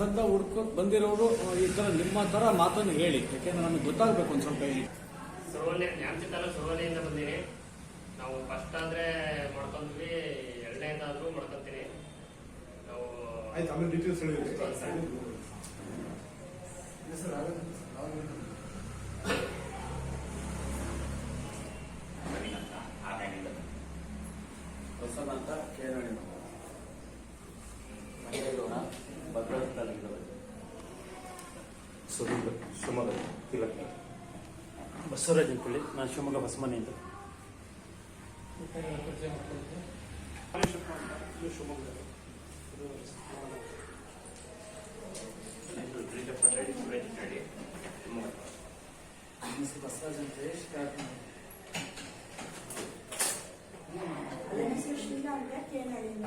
ಸಂಬಂಧ ಹುಡ್ಕೋಕ್ ಬಂದಿರೋರು ಈ ತರ ನಿಮ್ಮ ತರ ಮಾತನ್ನು ಹೇಳಿ. ಯಾಕೆಂದ್ರೆ ನಮಗೆ ಗೊತ್ತಾಗ್ಬೇಕು ಒಂದ್ ಸ್ವಲ್ಪ ಹೇಳಿ. ಸುರುವನೆ ನ್ಯಾಮತಿ ತಾಲೂಕು ಸುರುವನೆಯಿಂದ ಬಂದೀನಿ. ನಾವು ಫಸ್ಟ್ ಆದ್ರೆ ಮಾಡ್ಕೊಂಡ್ವಿ ಎರಡನೇದಾದ್ರೂ ಮಾಡ್ಕೊಂತೀನಿ. ನಾವು ಆಯ್ತು ಆಮೇಲೆ ಡೀಟೇಲ್ಸ್ ಹೇಳಿ. ಹೊಸದಂತ ಕೇರಳಿ ಮಂಗಳೂರು. ಭದ್ರಾವತಿ ತಾಲೂಕಿನ ಸುರೇಂದ್ರ ಶಿವಮೊಗ್ಗ ತಿಲಕ್. ಬಸವರಾಜ್ ನಾನು ಶಿವಮೊಗ್ಗ ಬಸಮನೆಯಿಂದ ಬಸವರಾಜ್ ಅಂತ ಹೇಳಿ ಶಿಕಾರಿಪುರ. ನನ್ನ ಹೆಸರು ಶೀಲಾ ಅಂತ ಕೇರಳಿಂದ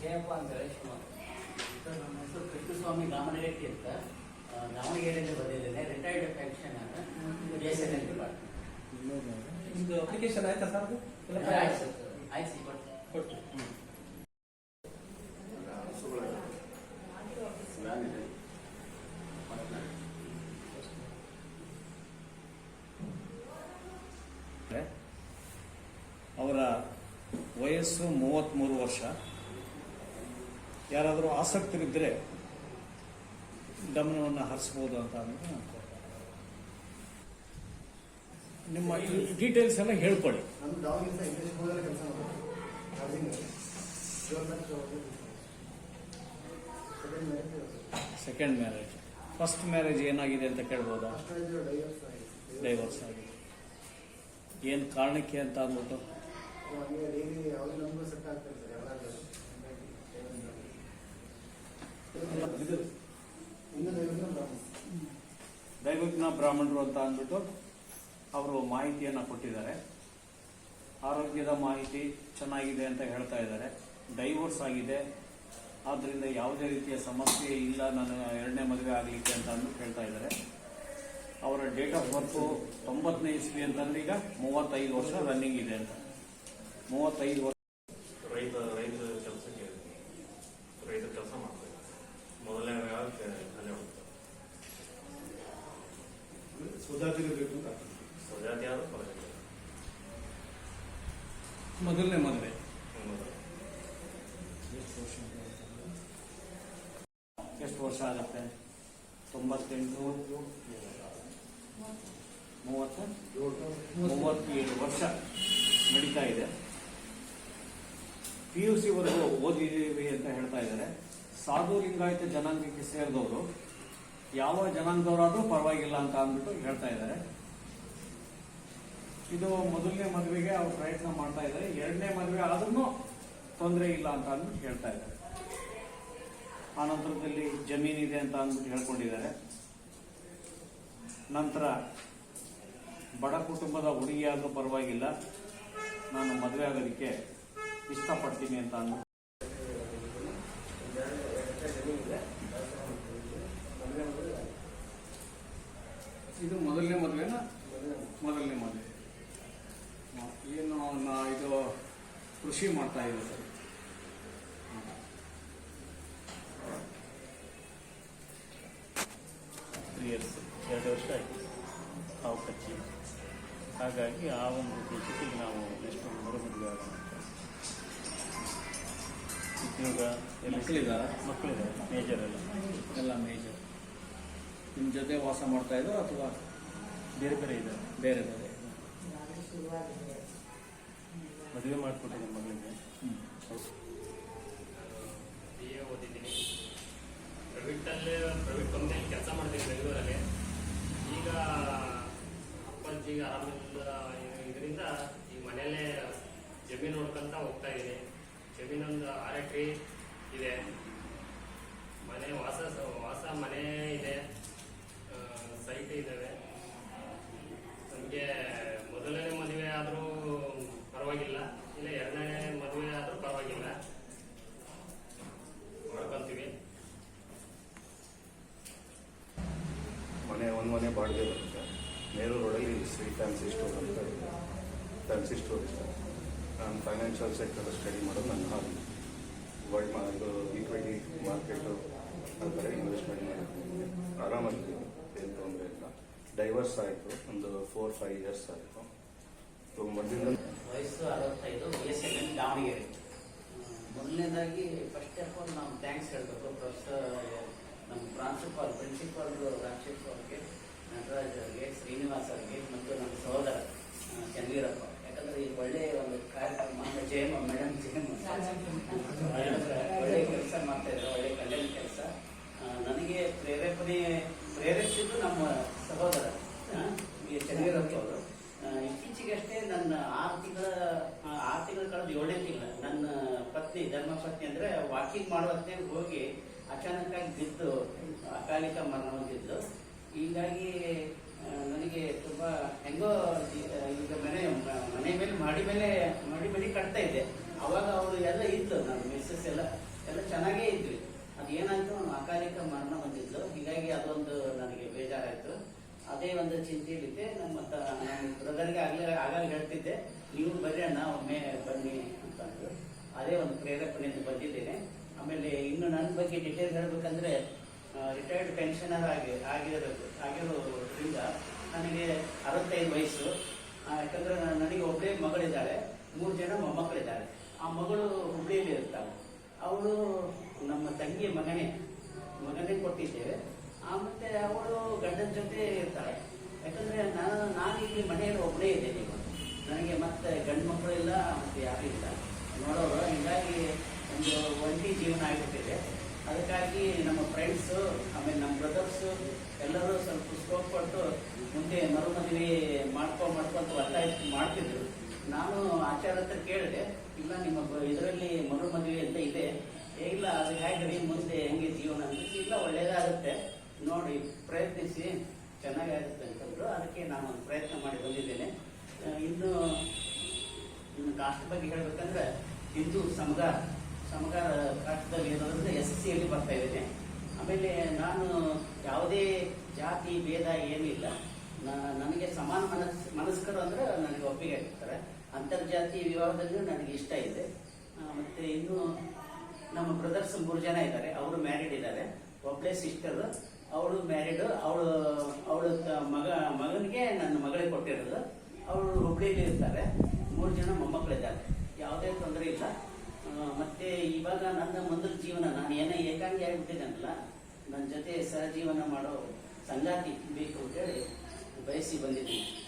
ಜಯಪ್ಪ ಅಂತ ಹೇಳಿ ಶಿವಮೊಗ್ಗ ಸರ್, ನಮ್ಮ ಹೆಸರು ಕೃಷ್ಣಸ್ವಾಮಿ ರಾಮನಗಟ್ಟಿ ಅಂತ. ದಾವಣಗೆರೆಯಲ್ಲಿ ಬಂದಿದ್ದೇನೆ. ರಿಟೈರ್ಡ್ ಪೆನ್ಷನ್ ನಿಮ್ದು ಅಪ್ಲಿಕೇಶನ್ ಆಯ್ತಾ ಸರ್ ಅದು? ಆಯ್ತು ಸರ್ ಆಯ್ತು ಕೊಟ್ಟು ಅವರ ವಯಸ್ಸು ಮೂವತ್ತ್ಮೂರು ವರ್ಷ. ಯಾರಾದರೂ ಆಸಕ್ತರಿದ್ದರೆ ಗಮನವನ್ನು ಹರಿಸ್ಬೋದು ಅಂತ ಅನ್ನೋದು ನಾನು. ನಿಮ್ಮ ಡೀಟೇಲ್ಸ್ ಎಲ್ಲ ಹೇಳ್ಕೊಳ್ಳಿ. ಸೆಕೆಂಡ್ ಮ್ಯಾರೇಜ್ ಫಸ್ಟ್ ಮ್ಯಾರೇಜ್ ಏನಾಗಿದೆ ಅಂತ ಕೇಳ್ಬೋದಾ? ಡೈವರ್ಸ್ ಆಗಿದೆ. ಏನು ಕಾರಣಕ್ಕೆ ಅಂತ ಅಂದ್ಬಿಟ್ಟು ಹಂಗೆ ಡೈಲಿ ಯಾವುದೇ ನಮಗೂ ಸೆಟ್ ಆಗ್ತಾರೆ ಸರ್ ಯಾವಾಗಲೂ ಇನ್ನು ದಯವಿಟ್ಟು ಬ್ರಾಹ್ಮಣ ದೈವಜ್ಞ ಬ್ರಾಹ್ಮಣರು ಅಂತ ಅಂದ್ಬಿಟ್ಟು ಅವರು ಮಾಹಿತಿಯನ್ನು ಕೊಟ್ಟಿದ್ದಾರೆ. ಆರೋಗ್ಯದ ಮಾಹಿತಿ ಚೆನ್ನಾಗಿದೆ ಅಂತ ಹೇಳ್ತಾ ಇದ್ದಾರೆ. ಡೈವೋರ್ಸ್ ಆಗಿದೆ. ಆದ್ದರಿಂದ ಯಾವುದೇ ರೀತಿಯ ಸಮಸ್ಯೆ ಇಲ್ಲ ನಾನು ಎರಡನೇ ಮದುವೆ ಆಗಲಿಕ್ಕೆ ಅಂತ ಅಂದು ಹೇಳ್ತಾ ಇದ್ದಾರೆ. ಅವರ ಡೇಟ್ ಆಫ್ ಬರ್ತು ತೊಂಬತ್ತನೇ ಇಸ್ವಿ ಅಂತಂದ್ರೆ ಈಗ ಮೂವತ್ತೈದು ವರ್ಷ ರನ್ನಿಂಗ್ ಇದೆ ಅಂತ. ಮೂವತ್ತೈದು ವರ್ಷ ರೈತ ರೈತ ಕೆಲಸಕ್ಕೆ ರೈತ ಕೆಲಸ ಮಾಡ್ತಾರೆ ಮೊದಲನೇ ವ್ಯವಹಾರಕ್ಕೆ ಅಲ್ಲೇ ಹೋಗ್ತಾರೆ ಸ್ವಜಾತಿಗೆ ಬೇಕು ಅಂತ ಸ್ವಜಾತಿ ಆದ್ರೂ ಪರವಾಗಿಲ್ಲ ಮೊದಲನೇ ಮದುವೆ ಹ್ಮ್. ಎಷ್ಟು ವರ್ಷ ಆಗತ್ತೆ? ತೊಂಬತ್ತೆಂಟು? ಮೂವತ್ತು? ಮೂವತ್ತೇಳು ವರ್ಷ ನಡೀತಾ ಇದೆ. ಪಿ ಯು ಸಿ ವರೆಗೂ ಓದಿದ್ದೀವಿ ಅಂತ ಹೇಳ್ತಾ ಇದ್ದಾರೆ. ಸಾಧು ಲಿಂಗಾಯತ ಜನಾಂಗಕ್ಕೆ ಸೇರಿದವರು, ಯಾವ ಜನಾಂಗದವರಾದ್ರೂ ಪರವಾಗಿಲ್ಲ ಅಂತ ಅಂದ್ಬಿಟ್ಟು ಹೇಳ್ತಾ ಇದ್ದಾರೆ. ಇದು ಮೊದಲನೇ ಮದುವೆಗೆ ಅವ್ರು ಪ್ರಯತ್ನ ಮಾಡ್ತಾ ಇದ್ದಾರೆ. ಎರಡನೇ ಮದುವೆ ಆದ್ರೂ ತೊಂದರೆ ಇಲ್ಲ ಅಂತ ಅಂದ್ಬಿಟ್ಟು ಹೇಳ್ತಾ ಇದ್ದಾರೆ. ಆ ನಂತರದಲ್ಲಿ ಜಮೀನಿದೆ ಅಂತ ಅಂದ್ಬಿಟ್ಟು ಹೇಳ್ಕೊಂಡಿದ್ದಾರೆ. ನಂತರ ಬಡ ಕುಟುಂಬದ ಹುಡುಗಿಯಾದರೂ ಪರವಾಗಿಲ್ಲ. ನಾನು ಮದುವೆ ಆಗೋದಕ್ಕೆ ಇಷ್ಟಪಡ್ತೀನಿ ಅಂತ ಅಂದ್ಬಿಟ್ಟು. ಇದು ಮೊದಲನೇ ಮದುವೆನ? ಮೊದಲನೇ ಮದುವೆ. ಏನು ಇದು ಕೃಷಿ ಮಾಡ್ತಾ ಇದ್ದೀವಿ ತ್ರೀ ಇಯರ್ಸ್ ಆಯಿತು ಕಾವು ಕಚ್ಚಿ ಹಾಗಾಗಿ ಆ ಒಂದು ಉದ್ದೇಶಕ್ಕೆ ನಾವು ನೆಕ್ಸ್ಟ್ ಮರು ಮದುವೆ ಆಗೋಣ ಉದ್ಯೋಗ ಮಕ್ಕಳಿದ್ದಾರಾ? ಮಕ್ಕಳಿದ್ದಾರೆ ಮೇಜರ್ ಎಲ್ಲ ಎಲ್ಲ ಮೇಜರ್ ನಿಮ್ಮ ಜೊತೆ ವಾಸ ಮಾಡ್ತಾ ಇದ್ರು ಅಥವಾ ಬೇರೆ ಬೇರೆ ಇದ್ದಾರೆ ಬೇರೆ ಬೇರೆ ಮದುವೆ ಮಾಡಿಕೊಟ್ಟಿದ್ದೀನಿ ಮಗಳಿಗೆ ಹ್ಞೂ ಬಿ ಎ ಓದಿದ್ದೀನಿ ಪ್ರೈವೇಟ್ ಕಂಪ್ನಿಯಲ್ಲಿ ಕೆಲಸ ಮಾಡ್ತೀನಿ ಬೆಂಗಳೂರಲ್ಲಿ ಈಗ ಅಪ್ಪಾಜಿಗೆ ಆರಾಮಿಲ್ಲ ಇದರಿಂದ ಈ ಮನೆಯಲ್ಲೇ ಜಮೀನು ನೋಡ್ಕೊಂತ ಹೋಗ್ತಾ ಇದ್ದೀನಿ ಜಮೀನೊಂದು ಆರು ಇದೆ. ಮನೆ ವಾಸ ವಾಸ ಮನೆ ಇದೆ ಸೈಟ್ ಇದ್ದಾವೆ ನಮಗೆ ಮೊದಲನೇ ಮದುವೆ ಆದರೂ ಪರವಾಗಿಲ್ಲ ಇಲ್ಲ ಎರಡನೇ ಮದುವೆ ಆದರೂ ಪರವಾಗಿಲ್ಲ ಮಾಡ್ಕೊಂತೀವಿ ಮನೆ ಒಂದು ಮನೆ ಬಾಡಿಗೆ ಬರುತ್ತೆ ನೇರು ರೋಡಲ್ಲಿ ಶ್ರೀ ಫ್ಯಾನ್ಸಿ ಸ್ಟೋರ್ ಅಂತ ಇದೆ ಫ್ಯಾನ್ಸಿ ಸ್ಟೋರ್ ಇದೆ ನಾನು ಫೈನಾನ್ಷಿಯಲ್ ಸೆಕ್ಟರ್ ಸ್ಟಡಿ ಮಾಡೋದು ನನ್ನ ಹಾಬಿ. ವರ್ಲ್ಡ್ ಮಾ ಇದು ಈಕ್ವಿಟಿ ಮಾರ್ಕೆಟು ಆ ಥರ ಇನ್ವೆಸ್ಟ್ಮೆಂಟ್ ಮಾಡಿದ್ದೀನಿ. ಆರಾಮಾಗಿದ್ದೀನಿ. ಏನು ತೊಂದರೆ ಇಲ್ಲ. ಡೈವರ್ಸ್ ಆಯಿತು. ಒಂದು ಫೋರ್ ಫೈವ್ ಇಯರ್ಸ್ ಆಯಿತು. ಸೊ ಮೊದಲಿಂದ ವಯಸ್ಸು ಅರವತ್ತೈದು ಬಿ ಎಸ್ ಎಲ್ ದಾವಣಗೆರೆ. ಮೊದಲನೇದಾಗಿ ಫಸ್ಟ್ ಆಫ್ ಆಲ್ ನಾವು ಥ್ಯಾಂಕ್ಸ್ ಹೇಳಬೇಕು. ಪ್ರೊಫೆಸರ್ ನಮ್ಮ ಪ್ರಾಂಶುಪಾಲ್ ಪ್ರಿನ್ಸಿಪಾಲ್ ರಾಕ್ಷೇಶ್ ಅವ್ರಿಗೆ, ನಟರಾಜ್ ಅವರಿಗೆ, ಶ್ರೀನಿವಾಸ್ ಅವರಿಗೆ, ಮತ್ತು ನಮ್ಮ ಸಹೋದರ ಚಂದೀರಪ್ಪ ಯಾಕಂದ್ರೆ ಈ ಒಳ್ಳೆಯ ಒಂದು ಕಾರ್ಯಕ್ರಮ ಅಂದ್ರೆ ಜಯಮ್ಮ ಮೇಡಮ್ ಜಯಮ್ಮ ಒಳ್ಳೆ ಕೆಲಸ ಮಾಡ್ತಾ ಇದ್ದಾರೆ ಒಳ್ಳೆ ಕಲ್ಯಾಣ ಕೆಲಸ ನನಗೆ ಪ್ರೇರೇಪಣೆ ಪ್ರೇರೇಪಿಸಿದ್ದು ನಮ್ಮ ಸಹೋದರ ಚನ್ನವೀರಪ್ಪ ಅವರು. ಇತ್ತೀಚೆಗೆ ಅಷ್ಟೇ ನನ್ನ ಆರು ತಿಂಗಳ ಆರು ತಿಂಗಳ ಕಳೆದ ಏಳನೇ ತಿಂಗಳ ನನ್ನ ಪತ್ನಿ ಧರ್ಮಪತ್ನಿ ಅಂದ್ರೆ ವಾಕಿಂಗ್ ಮಾಡುವಂತೆ ಹೋಗಿ ಅಚಾನಕ್ ಆಗಿ ಬಿದ್ದು ಅಕಾಲಿಕ ಮರಣ ಹೊಂದಿದ್ದು. ಹೀಗಾಗಿ ನನಗೆ ತುಂಬಾ ಹೆಂಗೋ ಈಗ ಮನೆ ಮನೆ ಮೇಲೆ, ಮಾಡಿ ಮೇಲೆ ಮಾಡಿ ಮೇಲೆ ಕಟ್ತಾ ಇದ್ದೆ ಅವಾಗ ಅವರು ಎಲ್ಲ ಇತ್ತು, ನಾನು ಮಿಸ್ಸಸ್ ಎಲ್ಲ ಎಲ್ಲ ಚೆನ್ನಾಗೇ ಇದ್ವಿ. ಅದು ಏನಾಯ್ತು ನಾನು ಅಕಾಲಿಕ ಮರಣ ಬಂದಿದ್ದು ಹೀಗಾಗಿ ಅದೊಂದು ನನಗೆ ಬೇಜಾರಾಯಿತು. ಅದೇ ಒಂದು ಚಿಂತೆಯಲ್ಲಿದ್ದೆ ನಮ್ಮ ಬ್ರದರ್ಗೆ ಆಗಲೇ ಆಗಾಗ ಹೇಳ್ತಿದ್ದೆ, ನೀವು ಬರ್ರಿ ಅಣ್ಣ, ಒಮ್ಮೆ ಬನ್ನಿ ಅಂತಂದು ಅದೇ ಒಂದು ಪ್ರೇರೇಪಣೆಯಿಂದ ಬಂದಿದ್ದೇನೆ. ಆಮೇಲೆ ಇನ್ನು ನನ್ನ ಬಗ್ಗೆ ಡಿಟೇಲ್ ಹೇಳಬೇಕಂದ್ರೆ ರಿಟೈರ್ಡ್ ಪೆನ್ಷನರ್ ಆಗಿ, ಆಗಿರೋದು, ಆಗಿರೋದ್ರಿಂದ ನನಗೆ ಅರವತ್ತೈದು ವಯಸ್ಸು. ಯಾಕಂದ್ರೆ ನಾನು- ನನಗೆ ಒಬ್ಬಳೇ ಮಗಳಿದ್ದಾಳೆ, ಮೂರು ಜನ ಮೊಮ್ಮಕ್ಕಳಿದ್ದಾರೆ. ಆ ಮಗಳು ಹುಬ್ಳಿಯಲ್ಲಿ ಇರ್ತಾಳೆ. ಅವಳು ನಮ್ಮ ತಂಗಿಯ ಮಗನೇ. ಮಗನೇ ಕೊಟ್ಟಿದ್ದೇವೆ. ಆಮೇಲೆ ಅವಳು ಗಂಡನ ಜೊತೆ ಇರ್ತಾಳೆ. ಯಾಕಂದ್ರೆ ನಾನು ನಾನು ಇಲ್ಲಿ ಮನೆಯಲ್ಲಿ ಒಬ್ಬನೇ ಇದ್ದೇನೆ ನನಗೆ ಮತ್ತೆ ಗಂಡು ಮಕ್ಕಳು ಇಲ್ಲ, ಮತ್ತೆ ಯಾರು ಇಲ್ಲ. ನೋಡೋರು, ಹೀಗಾಗಿ ಒಂದು ಒಂಟಿ ಜೀವನ ಆಗಿಬಿಟ್ಟಿದೆ. ಅದಕ್ಕಾಗಿ ನಮ್ಮ ಫ್ರೆಂಡ್ಸು ಆಮೇಲೆ ನಮ್ಮ ಬ್ರದರ್ಸು ಎಲ್ಲರೂ ಸ್ವಲ್ಪ ಸ್ಕೋಪ್ ಕೊಟ್ಟು ಮುಂದೆ ಮರು ಮದುವೆ ಮಾಡ್ಕೊ ಮಾಡ್ಕೊಂತ ಒತ್ತಾಯ ಮಾಡ್ತಿದ್ರು. ನಾನು ಆಚಾರ ಹತ್ರ ಕೇಳಿದೆ. ಇಲ್ಲ, ನಿಮ್ಮ ಇದರಲ್ಲಿ ಮರು ಮದುವೆ ಅಂತ ಇದೆ. ಇಲ್ಲ, ಅದು ಹೇಗ್ರಿ, ಮುಂದೆ ಹೆಂಗೆ ಜೀವನ ಅಂತ ಇಲ್ಲ, ಒಳ್ಳೇದಾಗುತ್ತೆ. ನೋಡಿ, ಪ್ರಯತ್ನಿಸಿ. ಚೆನ್ನಾಗಾಗುತ್ತೆ ಅಂತಂದ್ರು. ಅದಕ್ಕೆ ನಾನು ಪ್ರಯತ್ನ ಮಾಡಿ ಬಂದಿದ್ದೇನೆ. ಇನ್ನು ಇನ್ನು ಕಾಸ್ಟ್ ಬಗ್ಗೆ ಹೇಳ್ಬೇಕಂದ್ರೆ, ಹಿಂದೂ ಸಮಗಾರ ಸಮಗಾರ ಕಾಸ್ಟ್ದಲ್ಲಿ ಇರೋದ್ರಿಂದ ಎಸ್ ಎಸ್ ಸಿಯಲ್ಲಿ ಬರ್ತಾ ಇದ್ದೇನೆ. ಆಮೇಲೆ ನಾನು ಯಾವುದೇ ಜಾತಿ, ಭೇದ ಏನಿಲ್ಲ. ನನಗೆ ಸಮಾನ ಮನಸ್, ಮನಸ್ಕರು ಅಂದ್ರೆ ನನಗೆ ಒಪ್ಪಿಗೆ ಆಗ್ತಾರೆ ಅಂತರ್ಜಾತಿ ವಿವಾಹದಲ್ಲೂ ನನಗೆ ಇಷ್ಟ ಇದೆ. ಮತ್ತೆ ಇನ್ನು ನಮ್ಮ ಬ್ರದರ್ಸ್ ಮೂರು ಜನ ಇದ್ದಾರೆ. ಅವರು ಮ್ಯಾರಿಡ್ ಇದ್ದಾರೆ. ಒಬ್ಬಳೇ ಸಿಸ್ಟರ್ ಅವಳು ಮ್ಯಾರಿಡ್ ಅವಳು, ಅವಳ ಮಗ, ಮಗನಿಗೆ ನನ್ನ ಮಗಳಿಗೆ ಕೊಟ್ಟಿರೋದು. ಅವಳು ಹುಬ್ಳಿಯಲ್ಲಿ ಇರ್ತಾರೆ. ಮೂರು ಜನ ಮೊಮ್ಮಕ್ಕಳಿದ್ದಾರೆ. ಯಾವುದೇ ತೊಂದರೆ ಇಲ್ಲ. ಮತ್ತೆ ಇವಾಗ ನನ್ನ ಮುಂದಿನ ಜೀವನ, ನಾನು ಏನೇ ಏಕಾಂಗಿ ಆಗಿಬಿಟ್ಟಿದ್ದಾನಲ್ಲ, ನನ್ನ ಜೊತೆ ಸಹಜೀವನ ಮಾಡೋ ಸಂಗಾತಿ ಬೇಕು ಅಂತೇಳಿ ಬಯಸಿ ಬಂದಿದ್ದೀನಿ.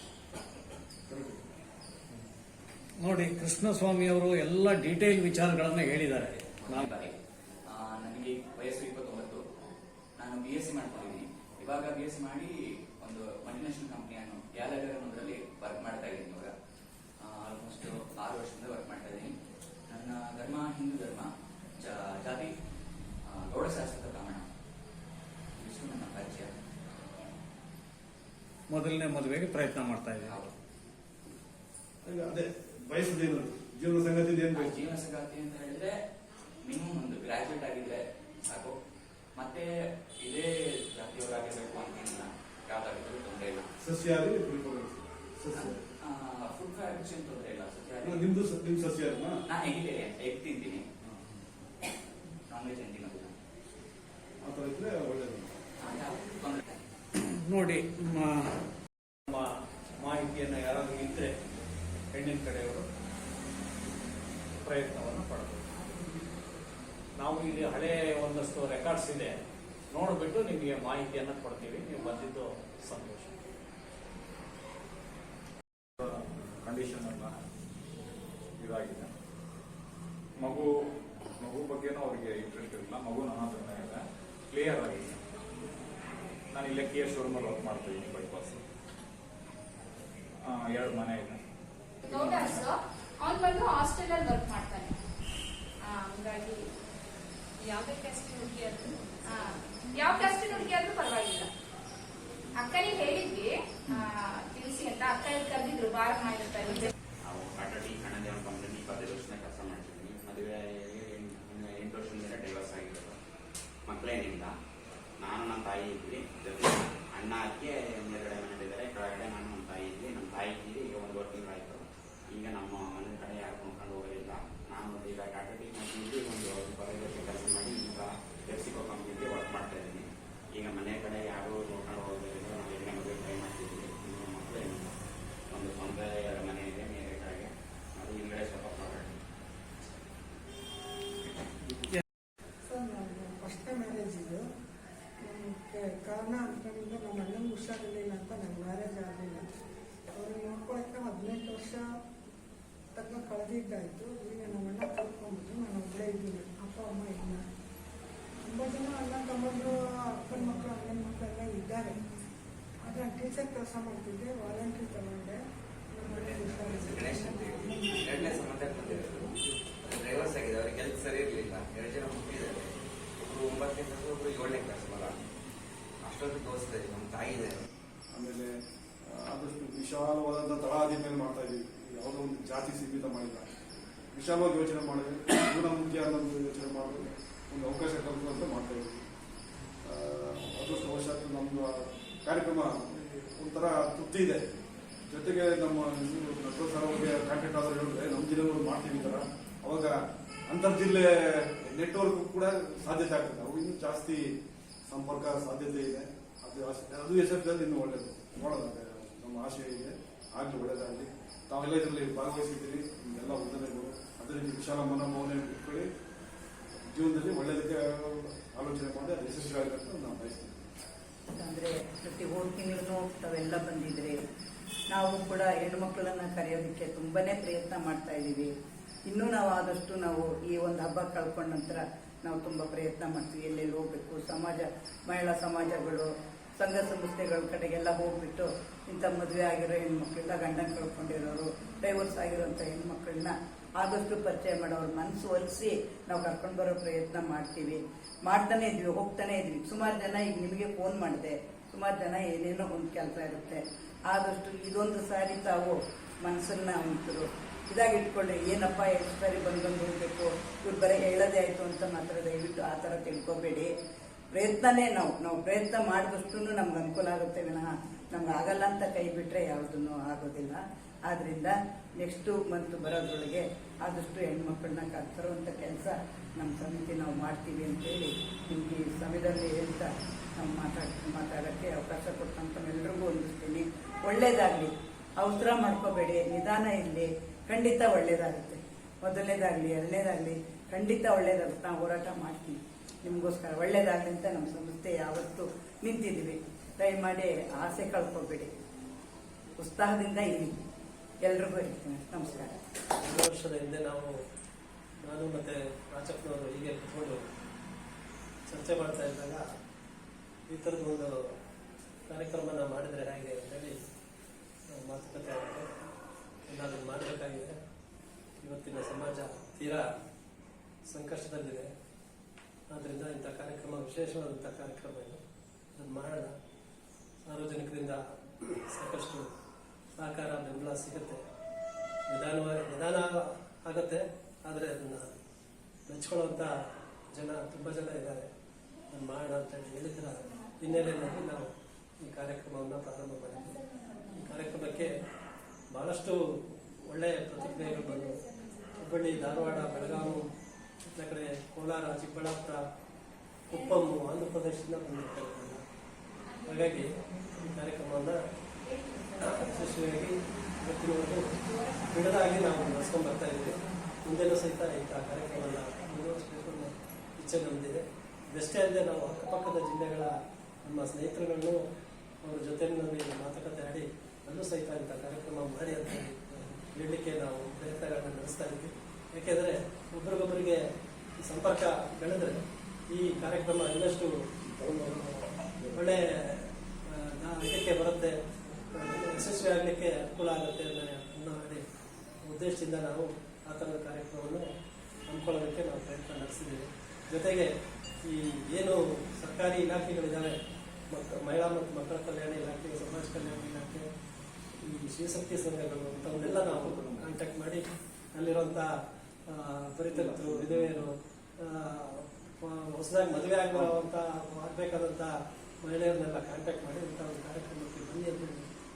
ನೋಡಿ ಕೃಷ್ಣಸ್ವಾಮಿ ಅವರು ಎಲ್ಲ ಡೀಟೇಲ್ ವಿಚಾರಗಳನ್ನ ಹೇಳಿದ್ದಾರೆ. ನನಗೆ ವಯಸ್ಸು ಇಪ್ಪತ್ತೊಂಬತ್ತು. ನಾನು ಬಿ ಎಸ್ ಸಿ ಮಾಡ್ಕೊಂಡಿದ್ದೀನಿ. ಇವಾಗ ಬಿ ಎಸ್ ಸಿ ಮಾಡಿ ಒಂದು ಮಲ್ಟಿನೇಷನಲ್ ಕಂಪ್ನಿಯನ್ನು ಯಾಲಗರ ಅನ್ನೋದ್ರಲ್ಲಿ ವರ್ಕ್ ಮಾಡ್ತಾ ಇದ್ದೀನಿ ಇವಾಗ. ಆಲ್ಮೋಸ್ಟ್ ಆರು ವರ್ಷದಿಂದ ವರ್ಕ್ ಮಾಡ್ತಾ ಇದ್ದೀನಿ. ನನ್ನ ಧರ್ಮ ಹಿಂದೂ ಧರ್ಮ ಜಾ- ಜಾತಿ ಗೌಡಶಾಸ್ತ್ರದ ಬ್ರಾಹ್ಮಣ ಇಷ್ಟು ನನ್ನ ಪರಿಚಯ. ಮೊದಲನೇ ಮದುವೆಗೆ ಪ್ರಯತ್ನ ಮಾಡ್ತಾ ಇದ್ದೀನಿ. ಅದೇ ಬಯಸೋದೇನು ಜೀವನ ಸಂಗತಿ ಏನು ಜೀವನ ಸಂಗಾತಿ ಅಂತ ಹೇಳಿದ್ರೆ ಮಿನಿಮಮ್ ಒಂದು ಗ್ರಾಜುಯೇಟ್ ಆಗಿದ್ರೆ ಸಾಕು. ಮತ್ತೆ ಇದೇ ಜಾತಿಯವರಾಗಿರ್ಬೇಕು ಅಂತಿಲ್ಲ ಯಾವ್ದಾಗಿದ್ರು ತೊಂದರೆ ಇಲ್ಲ. ಸಸ್ಯಾರಿ ಫುಡ್ ತೊಂದರೆ ಇಲ್ಲ. ನಿಮ್ದು ನಿಮ್ ನಾ ಎಗಿಟೇರಿಯನ್ ಎಗ್ ತಿಂತೀನಿ. ನಾನ್ ವೆಜ್ ತಿಂತೀನಿ ಆ ಥರ ಇದ್ರೆ ಒಳ್ಳೇದು. ತೊಂದರೆ ನೋಡಿ ಮ- ನಮ್ಮ ಮಾಹಿತಿಯನ್ನು ಯಾರಾದರೂ ಇದ್ರೆ ಹೆಣ್ಣಿನ ಕಡೆಯವರು ಪ್ರಯತ್ನವನ್ನು ಪಡಬಹುದು ನಾವು ಇಲ್ಲಿ ಹಳೆ ಒಂದಷ್ಟು ರೆಕಾರ್ಡ್ಸ್ ಇದೆ. ನೋಡಿಬಿಟ್ಟು ನಿಮಗೆ ಮಾಹಿತಿಯನ್ನು ಕೊಡ್ತೀವಿ. ನೀವು ಬಂದಿದ್ದು ಸಂತೋಷ. ಕಂಡೀಷನ್ ಇದಾಗಿದೆ. ಮಗು ಮಗು ಬಗ್ಗೆನೂ ಅವರಿಗೆ ಇಂಟ್ರೆಸ್ಟ್ ಇರಲಿಲ್ಲ ಮಗು ನನ್ನ ಹತ್ರನೇ ಇದೆ. ಕ್ಲಿಯರ್ ಆಗಿದೆ. ನಾನು ಇಲ್ಲೇ ಕೆ ಶೋರೂಮಲ್ಲಿ ವರ್ಕ್ ಮಾಡ್ತಾ ಇದ್ದೀನಿ ಬೈಪಾಸ್ ಎರಡು ಮನೆ ಇದೆ. ಗೌಡ ಅವ್ನು ಬಂದು ಹಾಸ್ಟೆಲ್ ಅಲ್ಲಿ ವರ್ಕ್ ಮಾಡ್ತಾನೆ ಹಂಗಾಗಿ ಯಾವುದೇ ಕ್ಯಾಸ್ಟ್ ಹುಡುಗಿ ಆದ್ರೂ? ಯಾವ ಕ್ಯಾಸ್ಟಿನ ಹುಡುಗಿ ಆದ್ರೂ ಪರವಾಗಿಲ್ಲ. ಅಕ್ಕನಿಗೆ ಹೇಳಿದ್ವಿ ಆ, ತಿಳಿಸಿ ಅಂತ. ಅಕ್ಕ ಇಲ್ಲಿ ಕರೆದಿದ್ರು ಬಾರ ಮಾಡಿರ್ತಾರೆ. ಕೆಲಸ ಮಕ್ಕಳೇನಿಲ್ಲ ನಾನು ನನ್ನ ತಾಯಿ ಇದ್ವಿ. ಅಣ್ಣ ಹಾಕಿ ಮೇಲ್ಗಡೆ ಮನೇಲಿದ್ದಾರೆ ಕೆಳಗಡೆ ನಾನು ನಮ್ಮ ತಾಯಿ ಇದ್ವಿ. ನಮ್ಮ ತಾಯಿ ಇದ್ವಿ ಈಗ ಒಂದೂವರೆ ತಿಂಗಳಾಯ್ತು ಈಗ ನಮ್ಮ ಮನೆ ಕಡೆ ಯಾರು ನೋಡ್ಕೊಂಡು ಹೋಗೋದಿಲ್ಲ ನಾನು ಈಗ ಟಾಟಾ ಟೀ ಕಂಪ್ನಿಲಿ ಒಂದು ಇಪ್ಪತ್ತೈದು ವರ್ಷ ಕೆಲಸ ಮಾಡಿ ಈಗ ಪೆಪ್ಸಿಕೋ ಕಂಪ್ನಿಲಿ ವರ್ಕ್ ಮಾಡ್ತಾ ಇದ್ದೀನಿ ಈಗ ಮನೆ ಕಡೆ ಯಾರು ನೋಡ್ಕೊಂಡು ಹೋಗೋದಿಲ್ಲ ನಾವು ಎಣ್ಣೆ ಮದುವೆ ಟ್ರೈ ಮಾಡ್ತಿದ್ವಿ ಇನ್ನು ಮಕ್ಕಳೇನಿಲ್ಲ ಒಂದು ಸ್ವಂತ ಎರಡು ಮನೆ ಇದೆ ಮೇಲೆ ಕೆಳಗೆ ಅದು ಹಿಂದ್ಗಡೆ ಸ್ವಲ್ಪ ಪ್ರಾಡಕ್ಟ್ ಸರ್ ನಾನು ಫಸ್ಟ್ ಮ್ಯಾರೇಜ್ ಇದು ನಮ್ಗೆ ಕಾರಣ ಅಂತಂದ್ರೆ ನಮ್ಮ ಅಣ್ಣಂಗೆ ಹುಷಾರಿರ್ಲಿಲ್ಲ ಅಂತ ನನ್ನ ಮ್ಯಾರೇಜ್ ಆಗಲಿಲ್ಲ ಅವ್ರನ್ನ ನೋಡ್ಕೊಳಕ್ಕೆ ಹದಿನೆಂಟು ವರ್ಷ ತನಕ ಕಳೆದಿದ್ದಾಯ್ತು ಈಗ ನಮ್ಮ ಅಣ್ಣ ಕಳ್ಕೊಂಡ್ಬಿಟ್ಟು ನಾನು ಒಬ್ಬಳೇ ಇದ್ದೀನಿ ಅಪ್ಪ ಅಮ್ಮ ಇಲ್ಲ ತುಂಬ ಜನ ಅಣ್ಣ ತಮ್ಮಂದ್ರು ಅಪ್ಪನ ಮಕ್ಕಳು ಅಣ್ಣನ ಮಕ್ಕಳೆಲ್ಲ ಇದ್ದಾರೆ ಆದರೆ ನಾನು ಟೀಚರ್ ಕೆಲಸ ಮಾಡ್ತಿದ್ದೆ ವಾಲಂಟ್ರಿ ತಗೊಂಡೆ ನಮ್ಮ ಅಣ್ಣಂಗೆ ಗಣೇಶ್ ಅಂತ ಹೇಳಿ ಹುಷಾರಿಲ್ಲ ಎರಡನೇ ಸಂಬಂಧಕ್ಕೆ ಬಂದಿರೋದು ಡ್ರೈವರ್ಸ್ ಆಗಿದೆ ಅವ್ರಿಗೆ ಹೆಲ್ತ್ ಸರಿ ಇರಲಿಲ್ಲ ಎರಡು ಜನ ಮಕ್ಕಳಿದ್ದಾರೆ ಒಬ್ರು ಒಂಬತ್ತನೇ ಕ್ಲಾಸ್ ಕೆಲಸ ಏಳನೇ ಕ್ಲಾಸ್ ಮಗ ಅಷ್ಟೊಂದು ನಮ್ಮ ತಾಯಿ ಇದೆ ಆಮೇಲೆ ಆದಷ್ಟು ವಿಶಾಲವಾದಂಥ ತಳಹದಿ ಮೇಲೆ ಮಾಡ್ತಾ ಇದೀವಿ ಯಾವುದೋ ಒಂದು ಜಾತಿ ಸೀಮಿತ ಮಾಡಿಲ್ಲ. ವಿಶಾಲವಾಗಿ ಯೋಚನೆ ಮಾಡಿದ್ರೆ ಮುಖ್ಯ ಅನ್ನೋದು ಯೋಚನೆ ಮಾಡೋದು ಒಂದು ಅವಕಾಶ ಕಲ್ಪಂತ ಮಾಡ್ತಾ ಇದ್ದೀವಿ. ಆದಷ್ಟು ವಶಾತ್ ನಮ್ದು ಕಾರ್ಯಕ್ರಮ ಒಂಥರ ತೃಪ್ತಿ ಇದೆ. ಜೊತೆಗೆ ನಮ್ಮ ನಟೋ ಸರ್ ಅವ್ರಿಗೆ ಕಾಂಟ್ಯಾಕ್ಟ್ ಆದ್ರೆ ಹೇಳಿದ್ರೆ, ನಮ್ಮ ಜಿಲ್ಲೆಗಳು ಮಾಡ್ತೀವಿ ಈ ಥರ. ಅವಾಗ ಅಂತರ್ ಜಿಲ್ಲೆ ನೆಟ್ವರ್ಕ್ ಕೂಡ ಸಾಧ್ಯತೆ ಆಗ್ತದೆ. ಅವು ಇನ್ನೂ ಜಾಸ್ತಿ ಸಂಪರ್ಕ ಸಾಧ್ಯತೆ ಇದೆ. ಅದು ಅದು ಹೆಸರಿನಲ್ಲಿ ಇನ್ನೂ ಒಳ್ಳೇದು. ನೋಡೋಣ ನಮ್ಮ ಆಶೆ ಇದೆ. ಆಗಲಿ ಒಳ್ಳೇದಾಗಲಿ. ತಾವೆಲ್ಲ ಇದರಲ್ಲಿ ಭಾಗವಹಿಸಿದ್ದೀರಿ. ನಿಮ್ಗೆಲ್ಲ ವಂದನೆಗಳು ಅದೇ ವಿಶಾಲ ಮನೋಭಾವನೆ ಇಟ್ಕೊಳ್ಳಿ. ಜೀವನದಲ್ಲಿ ಒಳ್ಳೇದಕ್ಕೆ ಆಲೋಚನೆ ಮಾಡಿ, ಅದು ಯಶಸ್ವಿ ಆಗಲಿ ಅಂತ ನಾನು ಬಯಸ್ತೀನಿ ಅಂದರೆ ಪ್ರತಿ ಹೋದ ತಿಂಗಳು ತಾವೆಲ್ಲ ಬಂದಿದ್ರೆ, ನಾವು ಕೂಡ ಹೆಣ್ಣು ಹೆಣ್ಮಕ್ಳನ್ನ ಕರೆಯೋದಕ್ಕೆ ತುಂಬಾನೇ ಪ್ರಯತ್ನ ಮಾಡ್ತಾ ಇದ್ದೀವಿ. ಇನ್ನೂ ನಾವು ಆದಷ್ಟು ನಾವು ಈ ಒಂದು ಹಬ್ಬ ಕಳ್ಕೊಂಡ ನಂತರ ನಾವು ತುಂಬ ಪ್ರಯತ್ನ ಮಾಡ್ತೀವಿ. ಎಲ್ಲೆಲ್ಲಿ ಹೋಗಬೇಕು? ಸಮಾಜ, ಮಹಿಳಾ ಸಮಾಜಗಳು, ಸಂಘ ಸಂಸ್ಥೆಗಳ ಕಡೆಗೆಲ್ಲ ಹೋಗ್ಬಿಟ್ಟು ಇಂಥ ಮದುವೆ ಆಗಿರೋ ಹೆಣ್ಮಕ್ಳೆಲ್ಲ ಗಂಡನ ಕಳ್ಕೊಂಡಿರೋರು, ಡೈವರ್ಸ್ ಆಗಿರೋಂಥ ಹೆಣ್ಮಕ್ಳನ್ನ ಆದಷ್ಟು ಪರಿಚಯ ಮಾಡೋರು ಮನಸ್ಸು ಒಲಿಸಿ ನಾವು ಕರ್ಕೊಂಡು ಬರೋ ಪ್ರಯತ್ನ ಮಾಡ್ತೀವಿ. ಮಾಡ್ತಾನೆ ಇದ್ವಿ, ಹೋಗ್ತಾನೆ ಇದ್ವಿ. ಸುಮಾರು ಜನ ಈಗ ನಿಮಗೆ ಫೋನ್ ಮಾಡಿದೆ. ಸುಮಾರು ಜನ ಏನೇನೋ ಒಂದು ಕೆಲಸ ಇರುತ್ತೆ. ಆದಷ್ಟು ಇದೊಂದು ಸಾರಿ ತಾವು ಮನಸ್ಸನ್ನ ಒಂಚೂರು ಇದಾಗಿ ಇಟ್ಕೊಂಡ್ರೆ ಏನಪ್ಪ ಎಷ್ಟು ಬಂದು ಬಂದು ಹೋಗ್ಬೇಕು. ಇವ್ರು ಬರೀ ಹೇಳೋದೇ ಆಯಿತು ಅಂತ ಮಾತ್ರ ದಯವಿಟ್ಟು ಆ ಥರ ತಿಳ್ಕೊಬೇಡಿ. ಪ್ರಯತ್ನನೇ ನಾವು ನಾವು ಪ್ರಯತ್ನ ಮಾಡಿದಷ್ಟು ನಮ್ಗೆ ಅನುಕೂಲ ಆಗುತ್ತೆ ವಿನಃ. ನಮ್ಗೆ ಆಗಲ್ಲ ಅಂತ ಕೈ ಬಿಟ್ಟರೆ ಯಾವುದನ್ನು ಆಗೋದಿಲ್ಲ. ಆದ್ದರಿಂದ ನೆಕ್ಸ್ಟು ಮಂತ್ ಬರೋದ್ರೊಳಗೆ ಆದಷ್ಟು ಹೆಣ್ಮಕ್ಳನ್ನ ಕರ್ತರುವಂಥ ಕೆಲಸ ನಮ್ಮ ಸಮಿತಿ ನಾವು ಮಾಡ್ತೀವಿ ಅಂತೇಳಿ ನಿಮಗೆ ಈ ಸಮಯದಲ್ಲಿ ಹೇಳ್ತಾ ನಾವು ಮಾತಾಡ್ ಮಾತಾಡೋಕ್ಕೆ ಅವಕಾಶ ಕೊಟ್ಟಂತ ಎಲ್ರಿಗೂ ಒಂದಿಸ್ತೀನಿ ಒಳ್ಳೇದಾಗಲಿ. ಅವಸರ ಮಾಡ್ಕೋಬೇಡಿ. ನಿಧಾನ ಇರಲಿ. ಖಂಡಿತ ಒಳ್ಳೇದಾಗುತ್ತೆ. ಮೊದಲನೇದಾಗಲಿ, ಎರಡನೇದಾಗಲಿ ಖಂಡಿತ ಒಳ್ಳೇದಾಗುತ್ತೆ. ನಾವು ಹೋರಾಟ ಮಾಡ್ತೀವಿ. ನಿಮಗೋಸ್ಕರ ಒಳ್ಳೇದಾಗಲಿ ಅಂತ ನಮ್ಮ ಸಂಸ್ಥೆ ಯಾವತ್ತೂ ನಿಂತಿದ್ದೀವಿ. ದಯಮಾಡಿ ಆಸೆ ಕಳ್ಕೊಬೇಡಿ. ಉತ್ಸಾಹದಿಂದ ಇರಿ. ಎಲ್ರಿಗೂ ಇರ್ತೀನಿ ನಮಸ್ಕಾರ. ಒಂದು ವರ್ಷದ ಹಿಂದೆ ನಾವು, ನಾನು ಮತ್ತೆ ರಾಜಪ್ಪನವರು ಹೀಗೆ ಕೂತ್ಕೊಂಡು ಚರ್ಚೆ ಮಾಡ್ತಾ ಇದ್ದಾಗ ಈ ಥರದ ಒಂದು ಕಾರ್ಯಕ್ರಮನ ಮಾಡಿದರೆ ಹೇಗೆ ಅಂತೇಳಿ ಮಾತುಕತೆ ಆಗಿದೆ ಏನಾದರೂ ಮಾಡಬೇಕಾಗಿದೆ? ಇವತ್ತಿನ ಸಮಾಜ ತೀರಾ ಸಂಕಷ್ಟದಲ್ಲಿದೆ. ಆದ್ದರಿಂದ ಇಂಥ ಕಾರ್ಯಕ್ರಮ, ವಿಶೇಷವಾದಂಥ ಕಾರ್ಯಕ್ರಮ ಇದು. ಅದನ್ನು ಮಾಡೋಣ. ಸಾರ್ವಜನಿಕರಿಂದ ಸಾಕಷ್ಟು ಸಹಕಾರ, ಬೆಂಬಲ ಸಿಗುತ್ತೆ. ನಿಧಾನವಾಗಿ, ನಿಧಾನ ಆಗುತ್ತೆ, ಆದರೆ ಅದನ್ನು ಮೆಚ್ಕೊಳ್ಳುವಂಥ ಜನ, ತುಂಬ ಜನ ಇದ್ದಾರೆ. ಅದನ್ನು ಮಾಡೋಣ ಅಂತ ಹೇಳಿ ಹೇಳಿದ್ರ ಹಿನ್ನೆಲೆಯಲ್ಲಿ ನಾವು ಈ ಕಾರ್ಯಕ್ರಮವನ್ನು ಪ್ರಾರಂಭ ಮಾಡಿದ್ವಿ. ಈ ಕಾರ್ಯಕ್ರಮಕ್ಕೆ ಭಾಳಷ್ಟು ಒಳ್ಳೆಯ ಪ್ರತಿಕ್ರಿಯೆಗಳು ಬಂದವು. ಹುಬ್ಬಳ್ಳಿ, ಧಾರವಾಡ, ಬೆಳಗಾವಿ ಎಲ್ಲ ಕಡೆ ಕೋಲಾರ, ಚಿಕ್ಕಬಳ್ಳಾಪುರ, ಕುಪ್ಪಮ್ಮು ಆಂಧ್ರ ಪ್ರದೇಶದಿಂದ ಬಂದಿರ್ತಾರೆ. ಹಾಗಾಗಿ ಈ ಕಾರ್ಯಕ್ರಮವನ್ನು ಯಶಸ್ವಿಯಾಗಿ ಇವತ್ತಿನವರೆಗೂ ಬಿಡದಾಗಿ ನಾವು ನಡೆಸ್ಕೊಂಡು ಬರ್ತಾ ಇದ್ದೀವಿ. ಮುಂದೆನೂ ಸಹಿತ ಇಂಥ ಕಾರ್ಯಕ್ರಮವನ್ನು ಮುಂದುವರಿಸಬೇಕು ಅನ್ನೋ ಇಚ್ಛೆ ನಮ್ಮದಿದೆ ಇದಷ್ಟೇ ಅಲ್ಲದೆ ನಾವು ಅಕ್ಕಪಕ್ಕದ ಜಿಲ್ಲೆಗಳ ನಮ್ಮ ಸ್ನೇಹಿತರುಗಳನ್ನು ಅವರ ಜೊತೆಯಲ್ಲಿ ಮಾತುಕತೆ ಆಡಿ ಅಲ್ಲೂ ಸಹಿತ ಇಂಥ ಕಾರ್ಯಕ್ರಮ ಮಾಡಿ ಅಂತ ಹೇಳಲಿಕ್ಕೆ ನಾವು ಪ್ರಯತ್ನಗಳನ್ನು ನಡೆಸ್ತಾ ಇದ್ದೀವಿ. ಯಾಕೆಂದರೆ ಒಬ್ರಿಗೊಬ್ಬರಿಗೆ ಸಂಪರ್ಕ ಬೆಳೆದ್ರೆ ಈ ಕಾರ್ಯಕ್ರಮ ಇನ್ನಷ್ಟು ಒಳ್ಳೆ ಇದಕ್ಕೆ ಬರುತ್ತೆ, ಯಶಸ್ವಿ ಆಗಲಿಕ್ಕೆ ಅನುಕೂಲ ಆಗುತ್ತೆ ಅನ್ನೋ ಉದ್ದೇಶದಿಂದ ನಾವು ಆ ಥರದ ಕಾರ್ಯಕ್ರಮವನ್ನು ಹಮ್ಮಿಕೊಳ್ಳೋದಕ್ಕೆ ನಾವು ಪ್ರಯತ್ನ ನಡೆಸಿದ್ದೀವಿ. ಜೊತೆಗೆ ಈ ಏನು ಸರ್ಕಾರಿ ಇಲಾಖೆಗಳಿದ್ದಾವೆ ಮಕ್ಕ ಮಹಿಳಾ ಮತ್ತು ಮಕ್ಕಳ ಕಲ್ಯಾಣ ಇಲಾಖೆ, ಸಮಾಜ ಕಲ್ಯಾಣ ಇಲಾಖೆ ಈ ಶಿವಶಕ್ತಿ ಸಂಘಗಳು ಅಂತವನ್ನೆಲ್ಲ ನಾವು ಕಾಂಟ್ಯಾಕ್ಟ್ ಮಾಡಿ ಅಲ್ಲಿರುವಂಥ ಪರಿತ್ಯಕ್ತರು ವಿಧವೆಯರು ಹೊಸದಾಗಿ ಮದುವೆ ಆಗುವಂಥ ಆಗಬೇಕಾದಂಥ ಮಹಿಳೆಯರನ್ನೆಲ್ಲ ಕಾಂಟ್ಯಾಕ್ಟ್ ಮಾಡಿ ಇಂಥ ಒಂದು ಕಾರ್ಯಕ್ರಮಕ್ಕೆ ಬನ್ನಿ ಅಂತ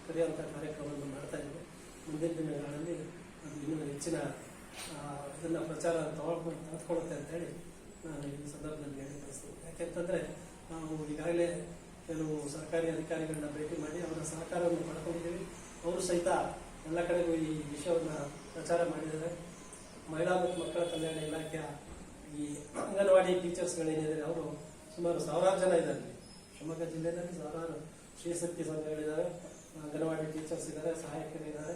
ಕರೆಯುವಂಥ ಕಾರ್ಯಕ್ರಮವನ್ನು ಮಾಡ್ತಾ ಇದ್ದೀವಿ ಮುಂದಿನ ದಿನಗಳಲ್ಲಿ ಅದು ಇನ್ನೂ ಹೆಚ್ಚಿನ ಇದನ್ನ ಪ್ರಚಾರ ತಗೊಳ್ಕೊಂಡು ತೆಗೆದುಕೊಳ್ಳುತ್ತೆ ಅಂತೇಳಿ ನಾನು ಈ ಸಂದರ್ಭದಲ್ಲಿ ಹೇಳಿ ಬಯಸ್ತೀನಿ ಯಾಕೆಂತಂದರೆ ನಾವು ಈಗಾಗಲೇ ಕೆಲವು ಸರ್ಕಾರಿ ಅಧಿಕಾರಿಗಳನ್ನ ಭೇಟಿ ಮಾಡಿ ಅವರ ಸಹಕಾರವನ್ನು ಪಡ್ಕೊಂಡಿದ್ದೀವಿ. ಅವರು ಸಹಿತ ಎಲ್ಲ ಕಡೆಗೂ ಈ ವಿಷಯವನ್ನು ಪ್ರಚಾರ ಮಾಡಿದ್ದಾರೆ. ಮಹಿಳಾ ಮತ್ತು ಮಕ್ಕಳ ಕಲ್ಯಾಣ ಇಲಾಖೆಯ ಈ ಅಂಗನವಾಡಿ ಟೀಚರ್ಸ್ಗಳೇನಿದ್ದಾರೆ, ಅವರು ಸುಮಾರು ಸಾವಿರಾರು ಜನ ಇದ್ದಾರೆ. ಶಿವಮೊಗ್ಗ ಜಿಲ್ಲೆಯಲ್ಲಿ ಸಾವಿರಾರು ಶ್ರೀಶಕ್ತಿ ಸಂಘಗಳಿದ್ದಾರೆ. ಅಂಗನವಾಡಿ ಟೀಚರ್ಸ್ ಇದ್ದಾರೆ ಸಹಾಯಕರಿದ್ದಾರೆ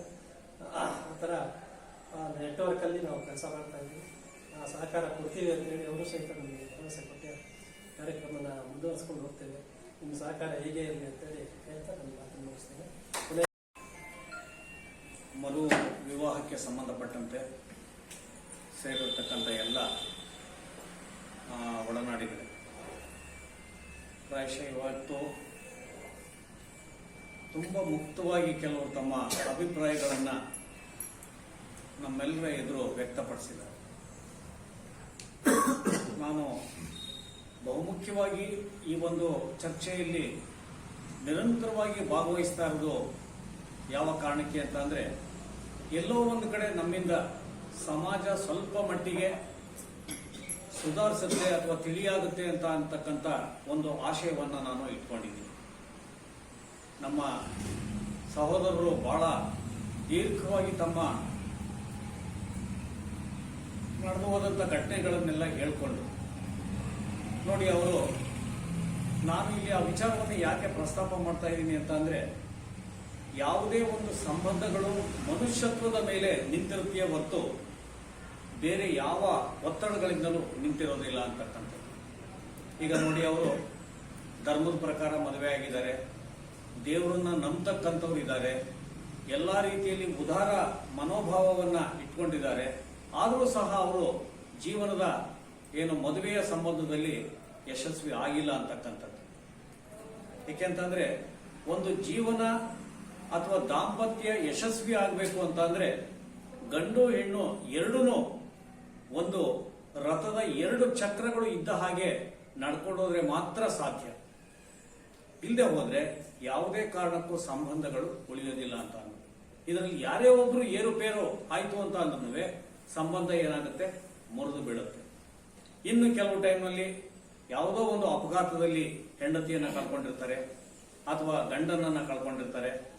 ಆ ಥರ ನೆಟ್ವರ್ಕ್ ಅಲ್ಲಿ ನಾವು ಕೆಲಸ ಮಾಡ್ತಾ ಇದ್ದೀವಿ. ಸಹಕಾರ ಕೊಡ್ತೀವಿ ಅಂತೇಳಿ ಅವರು ಸಹಿತ ನಮಗೆ ಭರವಸೆ ಕೊಟ್ಟು ಕಾರ್ಯಕ್ರಮನ ಮುಂದುವರಿಸ್ಕೊಂಡು ಹೋಗ್ತೇವೆ. ನಿಮ್ಮ ಸಹಕಾರ ಹೇಗೆ ಇರಲಿ ಅಂತೇಳಿ ಹೇಳ್ತಾ ನನ್ನ ಮಾತನ್ನು ಮುಗಿಸ್ತೇನೆ. ಮರು ವಿವಾಹಕ್ಕೆ ಸಂಬಂಧಪಟ್ಟಂತೆ ಸೇರಿರ್ತಕ್ಕಂಥ ಎಲ್ಲ ಒಳನಾಡಿಗಳು ಪ್ರಾಯಶಃ ಇವತ್ತು ತುಂಬ ಮುಕ್ತವಾಗಿ ಕೆಲವರು ತಮ್ಮ ಅಭಿಪ್ರಾಯಗಳನ್ನು ನಮ್ಮೆಲ್ಲರ ಎದುರು ವ್ಯಕ್ತಪಡಿಸಿದ್ದಾರೆ. ನಾನು ಬಹುಮುಖ್ಯವಾಗಿ ಈ ಒಂದು ಚರ್ಚೆಯಲ್ಲಿ ನಿರಂತರವಾಗಿ ಭಾಗವಹಿಸ್ತಾ ಇರೋದು ಯಾವ ಕಾರಣಕ್ಕೆ ಅಂತ ಅಂದರೆ ಎಲ್ಲೋ ಒಂದು ಕಡೆ ನಮ್ಮಿಂದ ಸಮಾಜ ಸ್ವಲ್ಪ ಮಟ್ಟಿಗೆ ಸುಧಾರಿಸುತ್ತೆ ಅಥವಾ ತಿಳಿಯಾಗುತ್ತೆ ಅಂತ ಅಂತಕ್ಕಂಥ ಒಂದು ಆಶಯವನ್ನು ನಾನು ಇಟ್ಕೊಂಡಿದ್ದೀನಿ. ನಮ್ಮ ಸಹೋದರರು ಬಹಳ ದೀರ್ಘವಾಗಿ ತಮ್ಮ ನಡೆದು ಹೋದಂಥ ಘಟನೆಗಳನ್ನೆಲ್ಲ ಹೇಳ್ಕೊಂಡು, ನೋಡಿ ಅವರು, ನಾನು ಇಲ್ಲಿ ಆ ವಿಚಾರವನ್ನು ಯಾಕೆ ಪ್ರಸ್ತಾಪ ಮಾಡ್ತಾ ಇದ್ದೀನಿ ಅಂತ ಅಂದ್ರೆ ಯಾವುದೇ ಒಂದು ಸಂಬಂಧಗಳು ಮನುಷ್ಯತ್ವದ ಮೇಲೆ ನಿಂತಿರುತ್ತೆಯೇ ಹೊರತು ಬೇರೆ ಯಾವ ಒತ್ತಡಗಳಿಂದಲೂ ನಿಂತಿರೋದಿಲ್ಲ ಅಂತಕ್ಕಂಥದ್ದು. ಈಗ ನೋಡಿ ಅವರು ಧರ್ಮದ ಪ್ರಕಾರ ಮದುವೆ ಆಗಿದ್ದಾರೆ, ದೇವರನ್ನ ನಂಬತಕ್ಕಂಥವ್ರು ಇದ್ದಾರೆ, ಎಲ್ಲ ರೀತಿಯಲ್ಲಿ ಉದಾರ ಮನೋಭಾವವನ್ನ ಇಟ್ಕೊಂಡಿದ್ದಾರೆ. ಆದರೂ ಸಹ ಅವರು ಜೀವನದ ಏನು ಮದುವೆಯ ಸಂಬಂಧದಲ್ಲಿ ಯಶಸ್ವಿ ಆಗಿಲ್ಲ ಅಂತಕ್ಕಂಥದ್ದು. ಏಕೆಂತಂದ್ರೆ ಒಂದು ಜೀವನ ಅಥವಾ ದಾಂಪತ್ಯ ಯಶಸ್ವಿ ಆಗಬೇಕು ಅಂತ ಅಂದ್ರೆ ಗಂಡು ಹೆಣ್ಣು ಎರಡೂ ಒಂದು ರಥದ ಎರಡು ಚಕ್ರಗಳು ಇದ್ದ ಹಾಗೆ ನಡ್ಕೊಂಡೋದ್ರೆ ಮಾತ್ರ ಸಾಧ್ಯ. ಇಲ್ಲದೆ ಹೋದ್ರೆ ಯಾವುದೇ ಕಾರಣಕ್ಕೂ ಸಂಬಂಧಗಳು ಉಳಿಯೋದಿಲ್ಲ ಅಂತ ಇದರಲ್ಲಿ ಯಾರೇ ಒಬ್ರು ಏರುಪೇರು ಆಯ್ತು ಅಂತ ಅಂದ್ರೂ ಸಂಬಂಧ ಏನಾಗುತ್ತೆ? ಮುರಿದು ಬೀಳುತ್ತೆ. ಇನ್ನು ಕೆಲವು ಟೈಮಲ್ಲಿ ಯಾವುದೋ ಒಂದು ಅಪಘಾತದಲ್ಲಿ ಹೆಂಡತಿಯನ್ನ ಕಳ್ಕೊಂಡಿರ್ತಾರೆ ಅಥವಾ ಗಂಡನನ್ನ ಕಳ್ಕೊಂಡಿರ್ತಾರೆ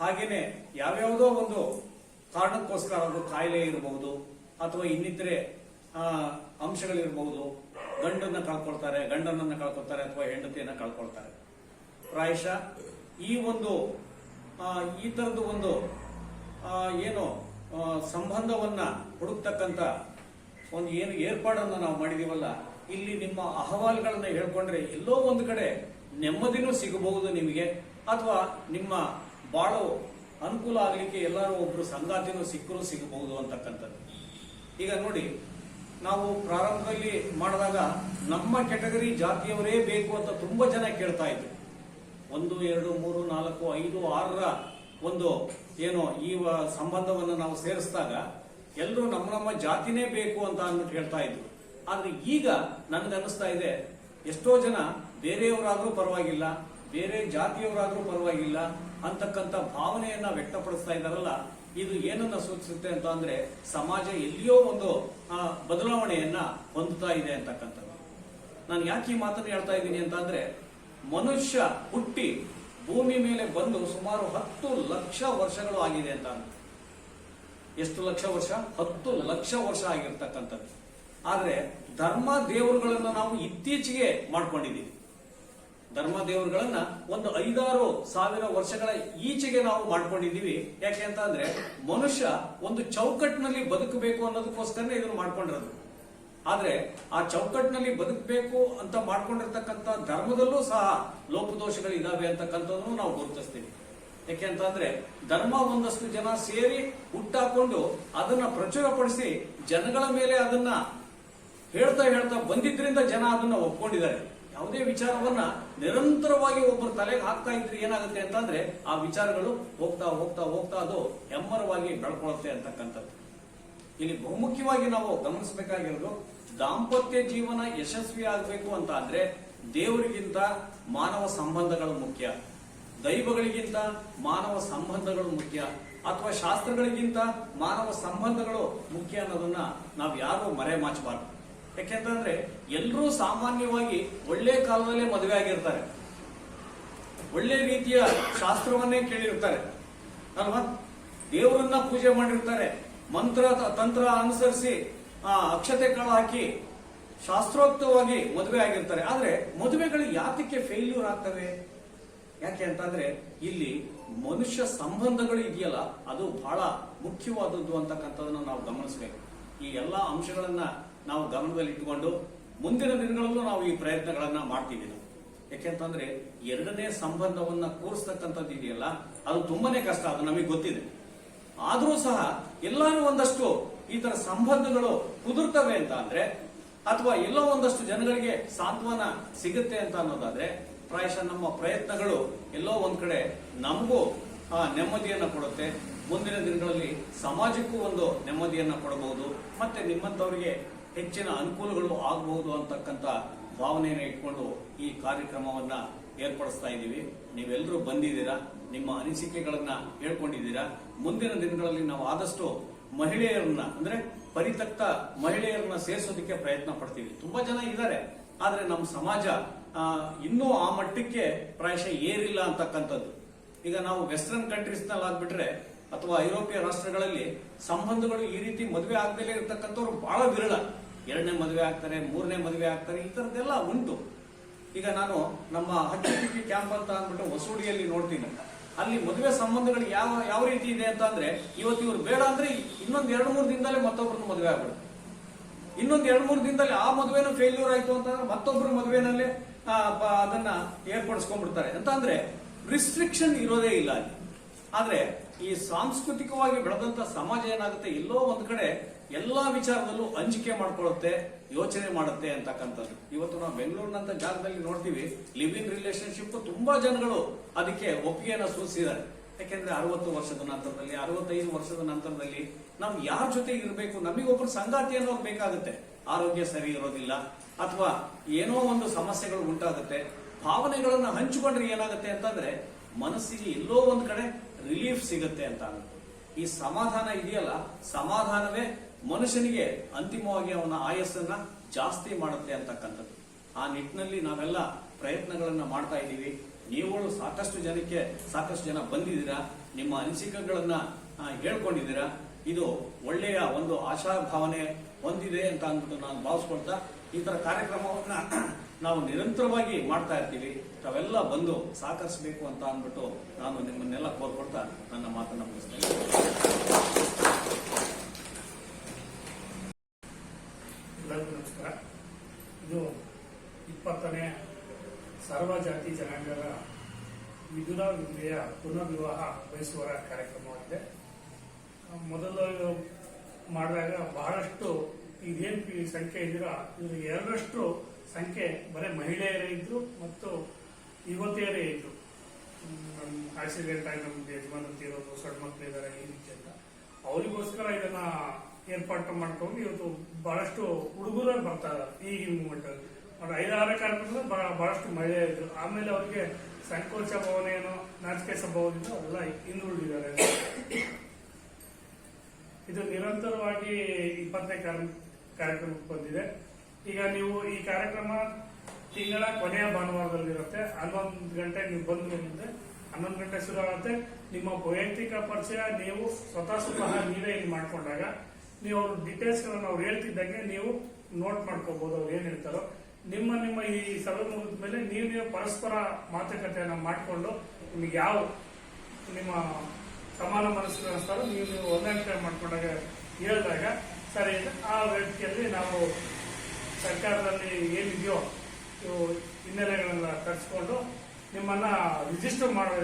ಹಾಗೇನೆ ಯಾವ್ಯಾವುದೋ ಒಂದು ಕಾರಣಕ್ಕೋಸ್ಕರ ಅದು ಕಾಯಿಲೆ ಇರಬಹುದು ಅಥವಾ ಇನ್ನಿತರೆ ಅಂಶಗಳಿರಬಹುದು. ಗಂಡನ್ನ ಕಳ್ಕೊಳ್ತಾರೆ, ಗಂಡನನ್ನ ಕಳ್ಕೊಳ್ತಾರೆ ಅಥವಾ ಹೆಂಡತಿಯನ್ನ ಕಳ್ಕೊಳ್ತಾರೆ. ಪ್ರಾಯಶ ಈ ಒಂದು ಈ ತರದ ಒಂದು ಏನು ಸಂಬಂಧವನ್ನ ಹುಡುಕ್ತಕ್ಕಂತ ಒಂದು ಏನು ಏರ್ಪಾಡನ್ನ ನಾವು ಮಾಡಿದೀವಲ್ಲ, ಇಲ್ಲಿ ನಿಮ್ಮ ಅಹವಾಲುಗಳನ್ನ ಹೇಳ್ಕೊಂಡ್ರೆ ಎಲ್ಲೋ ಒಂದು ಕಡೆ ನೆಮ್ಮದಿನೂ ಸಿಗಬಹುದು ನಿಮಗೆ, ಅಥವಾ ನಿಮ್ಮ ಬಾಳು ಅನುಕೂಲ ಆಗಲಿಕ್ಕೆ ಎಲ್ಲರೂ ಒಬ್ರು ಸಂಗಾತಿನೂ ಸಿಕ್ಕರೂ ಸಿಗಬಹುದು ಅಂತಕ್ಕಂಥದ್ದು. ಈಗ ನೋಡಿ, ನಾವು ಪ್ರಾರಂಭದಲ್ಲಿ ಮಾಡಿದಾಗ ನಮ್ಮ ಕೆಟಗರಿ ಜಾತಿಯವರೇ ಬೇಕು ಅಂತ ತುಂಬಾ ಜನ ಕೇಳ್ತಾ ಇದ್ರು. ಒಂದು, ಎರಡು, ಮೂರು, ನಾಲ್ಕು, ಐದು, ಆರರ ಒಂದು ಏನು ಈ ಸಂಬಂಧವನ್ನು ನಾವು ಸೇರಿಸಿದಾಗ ಎಲ್ಲರೂ ನಮ್ಮ ನಮ್ಮ ಜಾತಿನೇ ಬೇಕು ಅಂತ ಅಂದ್ಬಿಟ್ಟು ಹೇಳ್ತಾ ಇದ್ರು. ಆದ್ರೆ ಈಗ ನನಗನ್ನಿಸ್ತಾ ಇದೆ, ಎಷ್ಟೋ ಜನ ಬೇರೆಯವರಾದರೂ ಪರವಾಗಿಲ್ಲ, ಬೇರೆ ಜಾತಿಯವರಾದರೂ ಪರವಾಗಿಲ್ಲ ಅಂತಕ್ಕಂಥ ಭಾವನೆಯನ್ನ ವ್ಯಕ್ತಪಡಿಸ್ತಾ ಇದ್ದಾರಲ್ಲ, ಇದು ಏನನ್ನ ಸೂಚಿಸುತ್ತೆ ಅಂತ ಅಂದ್ರೆ ಸಮಾಜ ಎಲ್ಲಿಯೋ ಒಂದು ಬದಲಾವಣೆಯನ್ನ ಹೊಂದುತ್ತಾ ಇದೆ ಅಂತಕ್ಕಂಥದ್ದು. ನಾನು ಯಾಕೆ ಈ ಮಾತನ್ನು ಹೇಳ್ತಾ ಇದ್ದೀನಿ ಅಂತ ಅಂದ್ರೆ, ಮನುಷ್ಯ ಹುಟ್ಟಿ ಭೂಮಿ ಮೇಲೆ ಬಂದು ಸುಮಾರು ಹತ್ತು ಲಕ್ಷ ವರ್ಷಗಳು ಆಗಿದೆ ಅಂತ ಎಷ್ಟು ಲಕ್ಷ ವರ್ಷ? ಹತ್ತು ಲಕ್ಷ ವರ್ಷ ಆಗಿರ್ತಕ್ಕಂಥದ್ದು. ಆದ್ರೆ ಧರ್ಮ ದೇವರುಗಳನ್ನ ನಾವು ಇತ್ತೀಚೆಗೆ ಮಾಡ್ಕೊಂಡಿದ್ದೀವಿ. ಧರ್ಮ ದೇವರುಗಳನ್ನ ಒಂದು ಐದಾರು ಸಾವಿರ ವರ್ಷಗಳ ಈಚೆಗೆ ನಾವು ಮಾಡ್ಕೊಂಡಿದ್ದೀವಿ. ಯಾಕೆ ಅಂತ ಅಂದ್ರೆ ಮನುಷ್ಯ ಒಂದು ಚೌಕಟ್ಟಿನಲ್ಲಿ ಬದುಕಬೇಕು ಅನ್ನೋದಕ್ಕೋಸ್ಕರನೇ ಇದನ್ನು ಮಾಡ್ಕೊಂಡಿರೋದು. ಆದ್ರೆ ಆ ಚೌಕಟ್ಟಿನಲ್ಲಿ ಬದುಕಬೇಕು ಅಂತ ಮಾಡ್ಕೊಂಡಿರ್ತಕ್ಕಂಥ ಧರ್ಮದಲ್ಲೂ ಸಹ ಲೋಪದೋಷಗಳು ಇದಾವೆ ಅಂತಕ್ಕಂಥದ್ದನ್ನು ನಾವು ಗುರುತಿಸ್ತೀವಿ. ಯಾಕೆ ಅಂತಂದ್ರೆ ಧರ್ಮ ಒಂದಷ್ಟು ಜನ ಸೇರಿ ಹುಟ್ಟಾಕೊಂಡು ಅದನ್ನ ಪ್ರಚುರಪಡಿಸಿ ಜನಗಳ ಮೇಲೆ ಅದನ್ನ ಹೇಳ್ತಾ ಹೇಳ್ತಾ ಬಂದಿದ್ರಿಂದ ಜನ ಅದನ್ನ ಒಪ್ಕೊಂಡಿದ್ದಾರೆ. ಯಾವುದೇ ವಿಚಾರವನ್ನ ನಿರಂತರವಾಗಿ ಒಬ್ಬರು ತಲೆಗೆ ಹಾಕ್ತಾ ಇದ್ರೆ ಏನಾಗುತ್ತೆ ಅಂತಂದ್ರೆ ಆ ವಿಚಾರಗಳು ಹೋಗ್ತಾ ಹೋಗ್ತಾ ಹೋಗ್ತಾ ಅದು ಹೆಮ್ಮರವಾಗಿ ಬೆಳ್ಕೊಳ್ಳುತ್ತೆ ಅಂತಕ್ಕಂಥದ್ದು. ಇಲ್ಲಿ ಬಹುಮುಖ್ಯವಾಗಿ ನಾವು ಗಮನಿಸಬೇಕಾಗಿರೋದು ದಾಂಪತ್ಯ ಜೀವನ ಯಶಸ್ವಿ ಆಗಬೇಕು ಅಂತ ಅಂದ್ರೆ ದೇವರಿಗಿಂತ ಮಾನವ ಸಂಬಂಧಗಳು ಮುಖ್ಯ. ದೈವಗಳಿಗಿಂತ ಮಾನವ ಸಂಬಂಧಗಳು ಮುಖ್ಯ. ಅಥವಾ ಶಾಸ್ತ್ರಗಳಿಗಿಂತ ಮಾನವ ಸಂಬಂಧಗಳು ಮುಖ್ಯ ಅನ್ನೋದನ್ನ ನಾವು ಯಾರು ಮರೆ ಮಾಚಬಾರ್ದು ಯಾಕೆಂತಂದ್ರೆ ಎಲ್ಲರೂ ಸಾಮಾನ್ಯವಾಗಿ ಒಳ್ಳೆ ಕಾಲದಲ್ಲೇ ಮದುವೆ ಆಗಿರ್ತಾರೆ. ಒಳ್ಳೆ ರೀತಿಯ ಶಾಸ್ತ್ರವನ್ನೇ ಕೇಳಿರ್ತಾರೆ ಅಲ್ವಾ? ದೇವರನ್ನ ಪೂಜೆ ಮಾಡಿರ್ತಾರೆ. ಮಂತ್ರ, ತಂತ್ರ ಅನುಸರಿಸಿ, ಆ ಅಕ್ಷತೆ ಕಾಳು ಹಾಕಿ ಶಾಸ್ತ್ರೋಕ್ತವಾಗಿ ಮದುವೆ ಆಗಿರ್ತಾರೆ. ಆದ್ರೆ ಮದುವೆಗಳು ಯಾತಕ್ಕೆ ಫೇಲ್ಯೂರ್ ಆಗ್ತವೆ? ಯಾಕೆ ಅಂತಂದ್ರೆ ಇಲ್ಲಿ ಮನುಷ್ಯ ಸಂಬಂಧಗಳು ಇದೆಯಲ್ಲ, ಅದು ಬಹಳ ಮುಖ್ಯವಾದದ್ದು ಅಂತಕ್ಕಂಥದನ್ನ ನಾವು ಗಮನಿಸಬೇಕು. ಈ ಎಲ್ಲಾ ಅಂಶಗಳನ್ನ ನಾವು ಗಮನದಲ್ಲಿ ಇಟ್ಟುಕೊಂಡು ಮುಂದಿನ ದಿನಗಳಲ್ಲೂ ನಾವು ಈ ಪ್ರಯತ್ನಗಳನ್ನ ಮಾಡ್ತೀವಿ ನಾವು. ಯಾಕೆಂತಂದ್ರೆ ಎರಡನೇ ಸಂಬಂಧವನ್ನ ಕೂರಿಸ್ತಕ್ಕಂಥದ್ದು ಇದೆಯಲ್ಲ, ಅದು ತುಂಬಾನೇ ಕಷ್ಟ, ಅದು ನಮಗೆ ಗೊತ್ತಿದೆ. ಆದರೂ ಸಹ ಎಲ್ಲಾನು ಒಂದಷ್ಟು ಈ ತರ ಸಂಬಂಧಗಳು ಕುದುರ್ತವೆ ಅಂತ ಅಂದ್ರೆ, ಅಥವಾ ಎಲ್ಲೋ ಒಂದಷ್ಟು ಜನಗಳಿಗೆ ಸಾಂತ್ವನ ಸಿಗುತ್ತೆ ಅಂತ ಅನ್ನೋದಾದ್ರೆ, ಪ್ರಾಯಶಃ ನಮ್ಮ ಪ್ರಯತ್ನಗಳು ಎಲ್ಲೋ ಒಂದ್ ಕಡೆ ನಮಗೂ, ಆ, ನೆಮ್ಮದಿಯನ್ನ ಕೊಡುತ್ತೆ. ಮುಂದಿನ ದಿನಗಳಲ್ಲಿ ಸಮಾಜಕ್ಕೂ ಒಂದು ನೆಮ್ಮದಿಯನ್ನ ಕೊಡಬಹುದು. ಮತ್ತೆ ನಿಮ್ಮಂತವರಿಗೆ ಹೆಚ್ಚಿನ ಅನುಕೂಲಗಳು ಆಗಬಹುದು ಅಂತಕ್ಕಂಥ ಭಾವನೆಯನ್ನು ಇಟ್ಕೊಂಡು ಈ ಕಾರ್ಯಕ್ರಮವನ್ನ ಏರ್ಪಡಿಸ್ತಾ ಇದ್ದೀವಿ. ನೀವೆಲ್ಲರೂ ಬಂದಿದ್ದೀರಾ? ನಿಮ್ಮ ಅನಿಸಿಕೆಗಳನ್ನ ಹೇಳ್ಕೊಂಡಿದ್ದೀರಾ? ಮುಂದಿನ ದಿನಗಳಲ್ಲಿ ನಾವು ಆದಷ್ಟು ಮಹಿಳೆಯರನ್ನ, ಅಂದ್ರೆ ಪರಿತಕ್ತ ಮಹಿಳೆಯರನ್ನ ಸೇರಿಸೋದಕ್ಕೆ ಪ್ರಯತ್ನ ಪಡ್ತೀವಿ. ತುಂಬಾ ಜನ ಇದ್ದಾರೆ. ಆದ್ರೆ ನಮ್ಮ ಸಮಾಜ ಇನ್ನೂ ಆ ಮಟ್ಟಕ್ಕೆ ಪ್ರಾಯಶಃ ಏರಿಲ್ಲ ಅಂತಕ್ಕಂಥದ್ದು. ಈಗ ನಾವು ವೆಸ್ಟರ್ನ್ ಕಂಟ್ರೀಸ್ನಲ್ಲಿ ಆಗ್ಬಿಟ್ರೆ ಅಥವಾ ಐರೋಪ್ಯ ರಾಷ್ಟ್ರಗಳಲ್ಲಿ ಸಂಬಂಧಗಳು ಈ ರೀತಿ ಮದುವೆ ಆಗ್ದಲೇ ಇರತಕ್ಕಂಥವ್ರು ಬಹಳ ವಿರಳ. ಎರಡನೇ ಮದುವೆ ಆಗ್ತಾರೆ, ಮೂರನೇ ಮದುವೆ ಆಗ್ತಾರೆ, ಈ ತರದ್ದೆಲ್ಲ ಉಂಟು. ಈಗ ನಾನು ನಮ್ಮ ಹಚ್ಚಿ ಕ್ಯಾಂಪ್ ಅಂತ ಅಂದ್ಬಿಟ್ಟು ಹೊಸೂಡಿಯಲ್ಲಿ ನೋಡ್ತೀನಿ. ಅಲ್ಲಿ ಮದುವೆ ಸಂಬಂಧಗಳು ಯಾವ ಯಾವ ರೀತಿ ಇದೆ ಅಂತ ಅಂದ್ರೆ, ಇವತ್ತು ಇವ್ರು ಬೇಡ ಅಂದ್ರೆ ಇನ್ನೊಂದ್ ಎರಡು ಮೂರು ದಿನದಲ್ಲೇ ಮತ್ತೊಬ್ರನ್ನ ಮದುವೆ ಆಗ್ಬಿಡುತ್ತೆ. ಇನ್ನೊಂದ್ ಎರಡು ಮೂರು ದಿನದಲ್ಲಿ ಆ ಮದುವೆನೂ ಫೇಲ್ಯೂರ್ ಆಯ್ತು ಅಂತಂದ್ರೆ ಮತ್ತೊಬ್ಬರ ಮದುವೆನಲ್ಲೇ ಅದನ್ನ ಏರ್ಪಡಿಸ್ಕೊಂಡ್ಬಿಡ್ತಾರೆ. ಅಂತ ಅಂದ್ರೆ ರಿಸ್ಟ್ರಿಕ್ಷನ್ ಇರೋದೇ ಇಲ್ಲ ಅಲ್ಲಿ. ಆದ್ರೆ ಈ ಸಾಂಸ್ಕೃತಿಕವಾಗಿ ಬೆಳೆದಂತ ಸಮಾಜ ಏನಾಗುತ್ತೆ? ಎಲ್ಲೋ ಒಂದ್ ಕಡೆ ಎಲ್ಲಾ ವಿಚಾರದಲ್ಲೂ ಹಂಚಿಕೆ ಮಾಡ್ಕೊಳ್ಳುತ್ತೆ, ಯೋಚನೆ ಮಾಡುತ್ತೆ ಅಂತಕ್ಕಂಥದ್ದು. ಇವತ್ತು ನಾವು ಬೆಂಗಳೂರಿನಂತ ಜಾಗದಲ್ಲಿ ನೋಡ್ತೀವಿ ಲಿವಿಂಗ್ ರಿಲೇಶನ್ಶಿಪ್ ತುಂಬಾ ಜನಗಳು ಅದಕ್ಕೆ ಒಪ್ಪಿಗೆಯನ್ನು ಸೂಚಿಸಿದ್ದಾರೆ. ಯಾಕೆಂದ್ರೆ ಅರವತ್ತು ವರ್ಷದ ನಂತರದಲ್ಲಿ, ಅರವತ್ತೈದು ವರ್ಷದ ನಂತರದಲ್ಲಿ ನಾವು ಯಾರ ಜೊತೆ ಇರಬೇಕು ನಮಗೊಬ್ಬರು ಸಂಗಾತಿ ಅನ್ನೋದು ಬೇಕಾಗುತ್ತೆ. ಆರೋಗ್ಯ ಸರಿ ಇರೋದಿಲ್ಲ, ಅಥವಾ ಏನೋ ಒಂದು ಸಮಸ್ಯೆಗಳು ಉಂಟಾಗುತ್ತೆ, ಭಾವನೆಗಳನ್ನು ಹಂಚಿಕೊಂಡ್ರೆ ಏನಾಗುತ್ತೆ ಅಂತಂದ್ರೆ ಮನಸ್ಸಿಗೆ ಎಲ್ಲೋ ಒಂದ್ ಕಡೆ ರಿಲೀಫ್ ಸಿಗುತ್ತೆ ಅಂತ ಆಗುತ್ತೆ ಈ ಸಮಾಧಾನ ಇದೆಯಲ್ಲ, ಸಮಾಧಾನವೇ ಮನುಷ್ಯನಿಗೆ ಅಂತಿಮವಾಗಿ ಅವನ ಆಯಸ್ಸನ್ನ ಜಾಸ್ತಿ ಮಾಡುತ್ತೆ ಅಂತಕ್ಕಂಥದ್ದು. ಆ ನಿಟ್ಟಿನಲ್ಲಿ ನಾವೆಲ್ಲ ಪ್ರಯತ್ನಗಳನ್ನ ಮಾಡ್ತಾ ಇದ್ದೀವಿ. ನೀವುಗಳು ಸಾಕಷ್ಟು ಜನಕ್ಕೆ ಸಾಕಷ್ಟು ಜನ ಬಂದಿದ್ದೀರಾ? ನಿಮ್ಮ ಅನಿಸಿಕೆಗಳನ್ನ ಹೇಳ್ಕೊಂಡಿದ್ದೀರಾ? ಇದು ಒಳ್ಳೆಯ ಒಂದು ಆಶಾಭಾವನೆ ಹೊಂದಿದೆ ಅಂತ ಅಂದ್ಬಿಟ್ಟು ನಾನು ಭಾವಿಸ್ಕೊಳ್ತಾ ಈ ತರ ಕಾರ್ಯಕ್ರಮವನ್ನ ನಾವು ನಿರಂತರವಾಗಿ ಮಾಡ್ತಾ ಇರ್ತೀವಿ. ತಾವೆಲ್ಲ ಬಂದು ಸಹಕರಿಸಬೇಕು ಅಂತ ಅಂದ್ಬಿಟ್ಟು ನಾನು ನಿಮ್ಮನ್ನೆಲ್ಲ ಕೋರ್ಕೊಳ್ತಾ ನನ್ನ ಮಾತನ್ನ ಮುಗಿಸ್ತೇನೆ ಎಲ್ಲರಿಗೂ ನಮಸ್ಕಾರ. ಇದು ಇಪ್ಪತ್ತನೇ ಸರ್ವಜಾತಿ ಜನಾಂಗದ ವಿಧುರ ಪುನರ್ ಪುನರ್ವಿವಾಹ ಬಯಸುವರ ಕಾರ್ಯಕ್ರಮವಾಗಿದೆ. ಮೊದಲು ಮಾಡಿದಾಗ ಬಹಳಷ್ಟು ಇದೇನು ಸಂಖ್ಯೆ ಇದ್ದೀರಾ ಇದು ಎರಡರಷ್ಟು ಸಂಖ್ಯೆ ಬರೀ ಮಹಿಳೆಯರೇ ಇದ್ರು ಮತ್ತು ಯುವತಿಯರೇ ಇದ್ರು. ನಮ್ಮ ಆಕ್ಸಿಡೆಂಟ್ ಆಗಿ ನಮ್ಗೆ ಯಜಮಾನ ತೀರೋದು, ಸಣ್ಣ ಮಕ್ಕಳಿದ್ದಾರೆ ಈ ರೀತಿಯಿಂದ ಅವರಿಗೋಸ್ಕರ ಇದನ್ನ ಏರ್ಪಾಟು ಮಾಡ್ಕೊಂಡು ಇವತ್ತು ಬಹಳಷ್ಟು ಹುಡುಗರು ಬರ್ತಾರೆ ಇದ್ದಾರೆ ಈಗಿನ ಮೂಮೆಂಟ್ ಅವ್ರ ಐದಾರು ಆರು ಬಹಳ- ಬಹಳಷ್ಟು ಮಹಿಳೆ ಇದ್ರು. ಆಮೇಲೆ ಅವ್ರಿಗೆ ಸಂಕೋಚ ಭಾವನೆ ಏನೋ, ನಾಚಿಕೆ ಸ್ವಭಾವದಿಂದ ಅವೆಲ್ಲ ಹಿಂದುಳಿದಿದ್ದಾರೆ. ಇದು ನಿರಂತರವಾಗಿ ಇಪ್ಪತ್ತನೇ ಕಾರ್ಯ- ಕಾರ್ಯಕ್ರಮಕ್ಕೆ ಬಂದಿದೆ. ಈಗ ನೀವು ಈ ಕಾರ್ಯಕ್ರಮ ತಿಂಗಳ ಕೊನೆಯ ಭಾನುವಾರದಲ್ಲಿರುತ್ತೆ. ಹನ್ನೊಂದು ಗಂಟೆ ನೀವು ಬಂದು ಏನಿದೆ ಹನ್ನೊಂದು ಗಂಟೆ ಶುರು ಆಗುತ್ತೆ. ನಿಮ್ಮ ವೈಯಕ್ತಿಕ ಪರಿಚಯ ನೀವು ಸ್ವತಃ ಸ್ವತಃ ನೀವೇ ಇಲ್ಲಿ ಮಾಡ್ಕೊಂಡಾಗ ನೀವು ಅವ್ರ ಡೀಟೇಲ್ಸ್ ಅವ್ರು ಹೇಳ್ತಿದ್ದಂಗೆ ನೀವು ನೋಟ್ ಮಾಡ್ಕೋಬಹುದು ಅವ್ರು ಏನ್ ಹೇಳ್ತಾರೋ. ನಿಮ್ಮ ನಿಮ್ಮ ಈ ಸಭೆ ಮುಗಿದ ಮೇಲೆ ನೀವು ನೀವು ಪರಸ್ಪರ ಮಾತುಕತೆಯನ್ನ ಮಾಡಿಕೊಂಡು ನಿಮಗೆ ಯಾವ ನಿಮ್ಮ ಸಮಾನ ಮನಸ್ಸುಗಳು ಅನಿಸ್ತಾರೋ ನೀವು ನೀವು ಹೊಂದಾಣಿಕೆ ಮಾಡ್ಕೊಂಡಾಗ ಹೇಳಿದಾಗ ಸರಿ, ಆ ವ್ಯಕ್ತಿಯಲ್ಲಿ ನಾವು ಸರ್ಕಾರದಲ್ಲಿ ಏನಿದೆಯೋ ಇವು ಹಿನ್ನೆಲೆಗಳನ್ನ ತರಿಸ್ಕೊಂಡು ನಿಮ್ಮನ್ನ ರಿಜಿಸ್ಟರ್ ಮಾಡೋ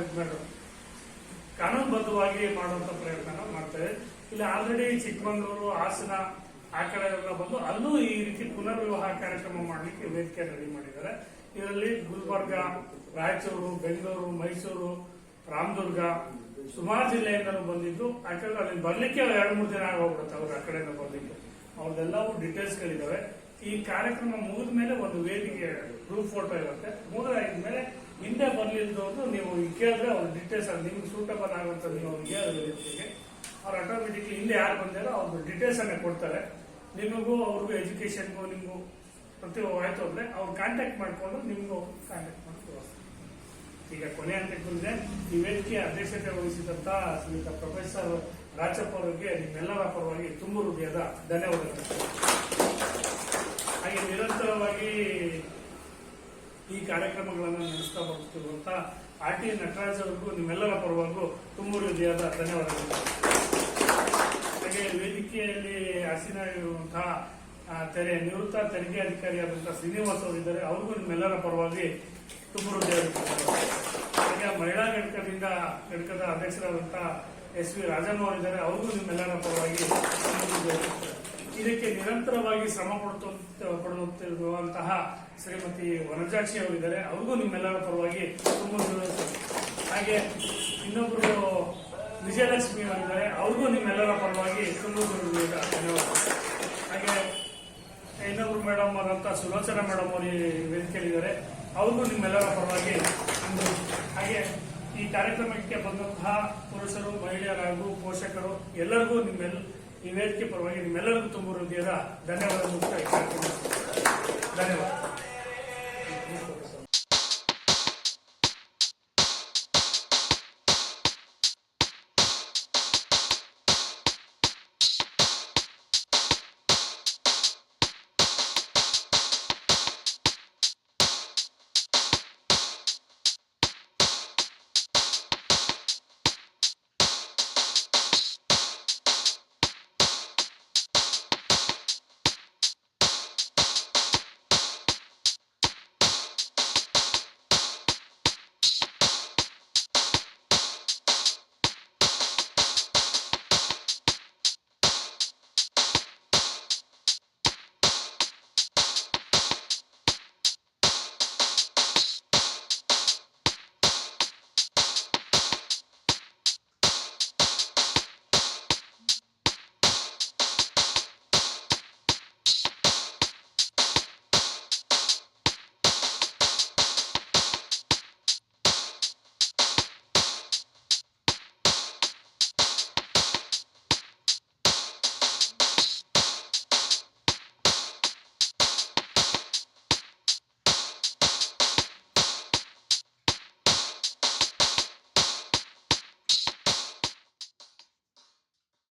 ಕಾನೂನುಬದ್ಧವಾಗಿ ಮಾಡುವಂತ ಪ್ರಯತ್ನ ಮಾಡ್ತೇವೆ ಇಲ್ಲಿ ಆಲ್ರೆಡಿ ಚಿಕ್ಕಮಗಳೂರು, ಹಾಸನ, ಆ ಕಡೆ ಎಲ್ಲ ಬಂದು ಅಲ್ಲೂ ಈ ರೀತಿ ಪುನರ್ ಪುನರ್ವಿವಾಹ ಕಾರ್ಯಕ್ರಮ ಮಾಡಲಿಕ್ಕೆ ವೇದಿಕೆ ರೆಡಿ ಮಾಡಿದ್ದಾರೆ. ಇದರಲ್ಲಿ ಗುಲ್ಬರ್ಗ, ರಾಯಚೂರು, ಬೆಂಗಳೂರು, ಮೈಸೂರು, ರಾಮದುರ್ಗ ಸುಮಾರು ಜಿಲ್ಲೆಯಿಂದಲೂ ಬಂದಿದ್ದು ಯಾಕಂದ್ರೆ ಅಲ್ಲಿ ಬರ್ಲಿಕ್ಕೆ ಎರಡು ಮೂರು ದಿನ ಆಗೋಗ್ಬಿಡುತ್ತೆ ಅವ್ರು ಆ ಕಡೆಯಿಂದ ಬರ್ಲಿಕ್ಕೆ. ಅವ್ರದ್ದೆಲ್ಲವೂ ಡೀಟೇಲ್ಸ್ಗಳಿದ್ದಾವೆ ಈ ಕಾರ್ಯಕ್ರಮ ಮುಗಿದ ಮೇಲೆ ಒಂದು ವೇದಿಕೆ ಪ್ರೂಫ್ ಫೋಟೋ ಇರುತ್ತೆ. ಮುಗಿದ ಮೇಲೆ ಹಿಂದೆ ಬರ್ಲಿಲ್ದವ್ರು ನೀವು ಕೇಳಿದ್ರೆ ಅವ್ರ ಡೀಟೇಲ್ಸ್ ನಿಮ್ಗೆ ಸೂಟಬಲ್ ಆಗುವಂತ ನೀವು ಅವ್ರಿಗೆ ಅವ್ರು ಆಟೋಮೆಟಿಕ್ಲಿ ಹಿಂದೆ ಯಾರು ಬಂದಾರೋ ಅವ್ರ ಡೀಟೇಲ್ಸ್ ಅನ್ನ ಕೊಡ್ತಾರೆ. ನಿಮಗೂ ಅವ್ರಿಗೂ ಎಜುಕೇಶನ್ಗೂ ನಿಮಗೂ ಪ್ರತಿ ಆಯ್ತು ಅಂದ್ರೆ ಅವ್ರು ಕಾಂಟ್ಯಾಕ್ಟ್ ಮಾಡಿಕೊಂಡು ನಿಮಗೂ ಕಾಂಟ್ಯಾಕ್ಟ್ ಮಾಡಿ ಈಗ ಕೊನೆ ಅಂತ ಬಂದ್ರೆ ಈ ವೇದಿಕೆ ಅಧ್ಯಕ್ಷತೆ ವಹಿಸಿದಂತ ಶ್ರೀಯುತ ಪ್ರೊಫೆಸರ್ ರಾಜಪ್ಪ ಅವರಿಗೆ ನಿಮ್ಮೆಲ್ಲರ ಪರವಾಗಿ ತುಂಬ ಹೃದಯದ ಧನ್ಯವಾದಗಳು. ಹಾಗೆ ನಿರಂತರವಾಗಿ ಈ ಕಾರ್ಯಕ್ರಮಗಳನ್ನು ನಡೆಸ್ತಾ ಬರ್ತಿರುವಂತ ಆರ್ ಟಿ ನಟರಾಜ್ ಅವರಿಗೂ ನಿಮ್ಮೆಲ್ಲರ ಪರವಾಗೂ ತುಂಬ ಹೃದಯದ ಧನ್ಯವಾದಗಳು. ಹಾಗೆ ವೇದಿಕೆಯಲ್ಲಿ ಆಸೀನರಾಗಿರುವಂತಹ ಆ, ತೆರೆ ನಿವೃತ್ತ ತೆರಿಗೆ ಅಧಿಕಾರಿಯಾದಂತಹ ಶ್ರೀನಿವಾಸ್ ಅವರು ಇದ್ದಾರೆ. ಅವ್ರಿಗೂ ನಿಮ್ಮೆಲ್ಲರ ಪರವಾಗಿ ತುಂಬ ಹಾಗೆ ಮಹಿಳಾ ಘಟಕದಿಂದ ಘಟಕದ ಅಧ್ಯಕ್ಷರಾದಂತಹ ಎಸ್ ವಿ ರಾಜಮ್ಮ ಇದ್ದಾರೆ. ಅವ್ರಿಗೂ ನಿಮ್ಮೆಲ್ಲರ ಪರವಾಗಿ ಇದಕ್ಕೆ ನಿರಂತರವಾಗಿ ಶ್ರಮ ಪಡುತ್ತ ಪಡುತ್ತಿರುವಂತಹ ಶ್ರೀಮತಿ ವನಜಾಕ್ಷಿ ಅವರಿದ್ದಾರೆ ಅವ್ರಿಗೂ ನಿಮ್ಮೆಲ್ಲರ ಪರವಾಗಿ ತುಂಬ ಹಾಗೆ ಇನ್ನೊಬ್ಬರು ವಿಜಯಲಕ್ಷ್ಮಿ ಅಂದರೆ ಅವ್ರಿಗೂ ನಿಮ್ಮೆಲ್ಲರ ಪರವಾಗಿ ತುಂಬ ಧನ್ಯವಾದ ಹಾಗೆ ಇನ್ನೊಬ್ರು ಮೇಡಮ್ ಆದಂತ ಸುಲೋಚನಾ ಮೇಡಮ್ ಅವರು ವೇದಿಕೆ ವೇದಿಕೆಯಲ್ಲಿದ್ದಾರೆ ಅವ್ರಿಗೂ ನಿಮ್ಮೆಲ್ಲರ ಪರವಾಗಿ ಹಾಗೆ ಈ ಕಾರ್ಯಕ್ರಮಕ್ಕೆ ಬಂದಂತಹ ಪುರುಷರು ಮಹಿಳೆಯರಾಗೂ ಪೋಷಕರು ಎಲ್ಲರಿಗೂ ನಿಮ್ಮೆಲ್ಲ ಈ ವೇದಿಕೆ ಪರವಾಗಿ ನಿಮ್ಮೆಲ್ಲರಿಗೂ ತುಂಬ ಹೃದಯದ ಧನ್ಯವಾದ ಮುಕ್ತ ಧನ್ಯವಾದ.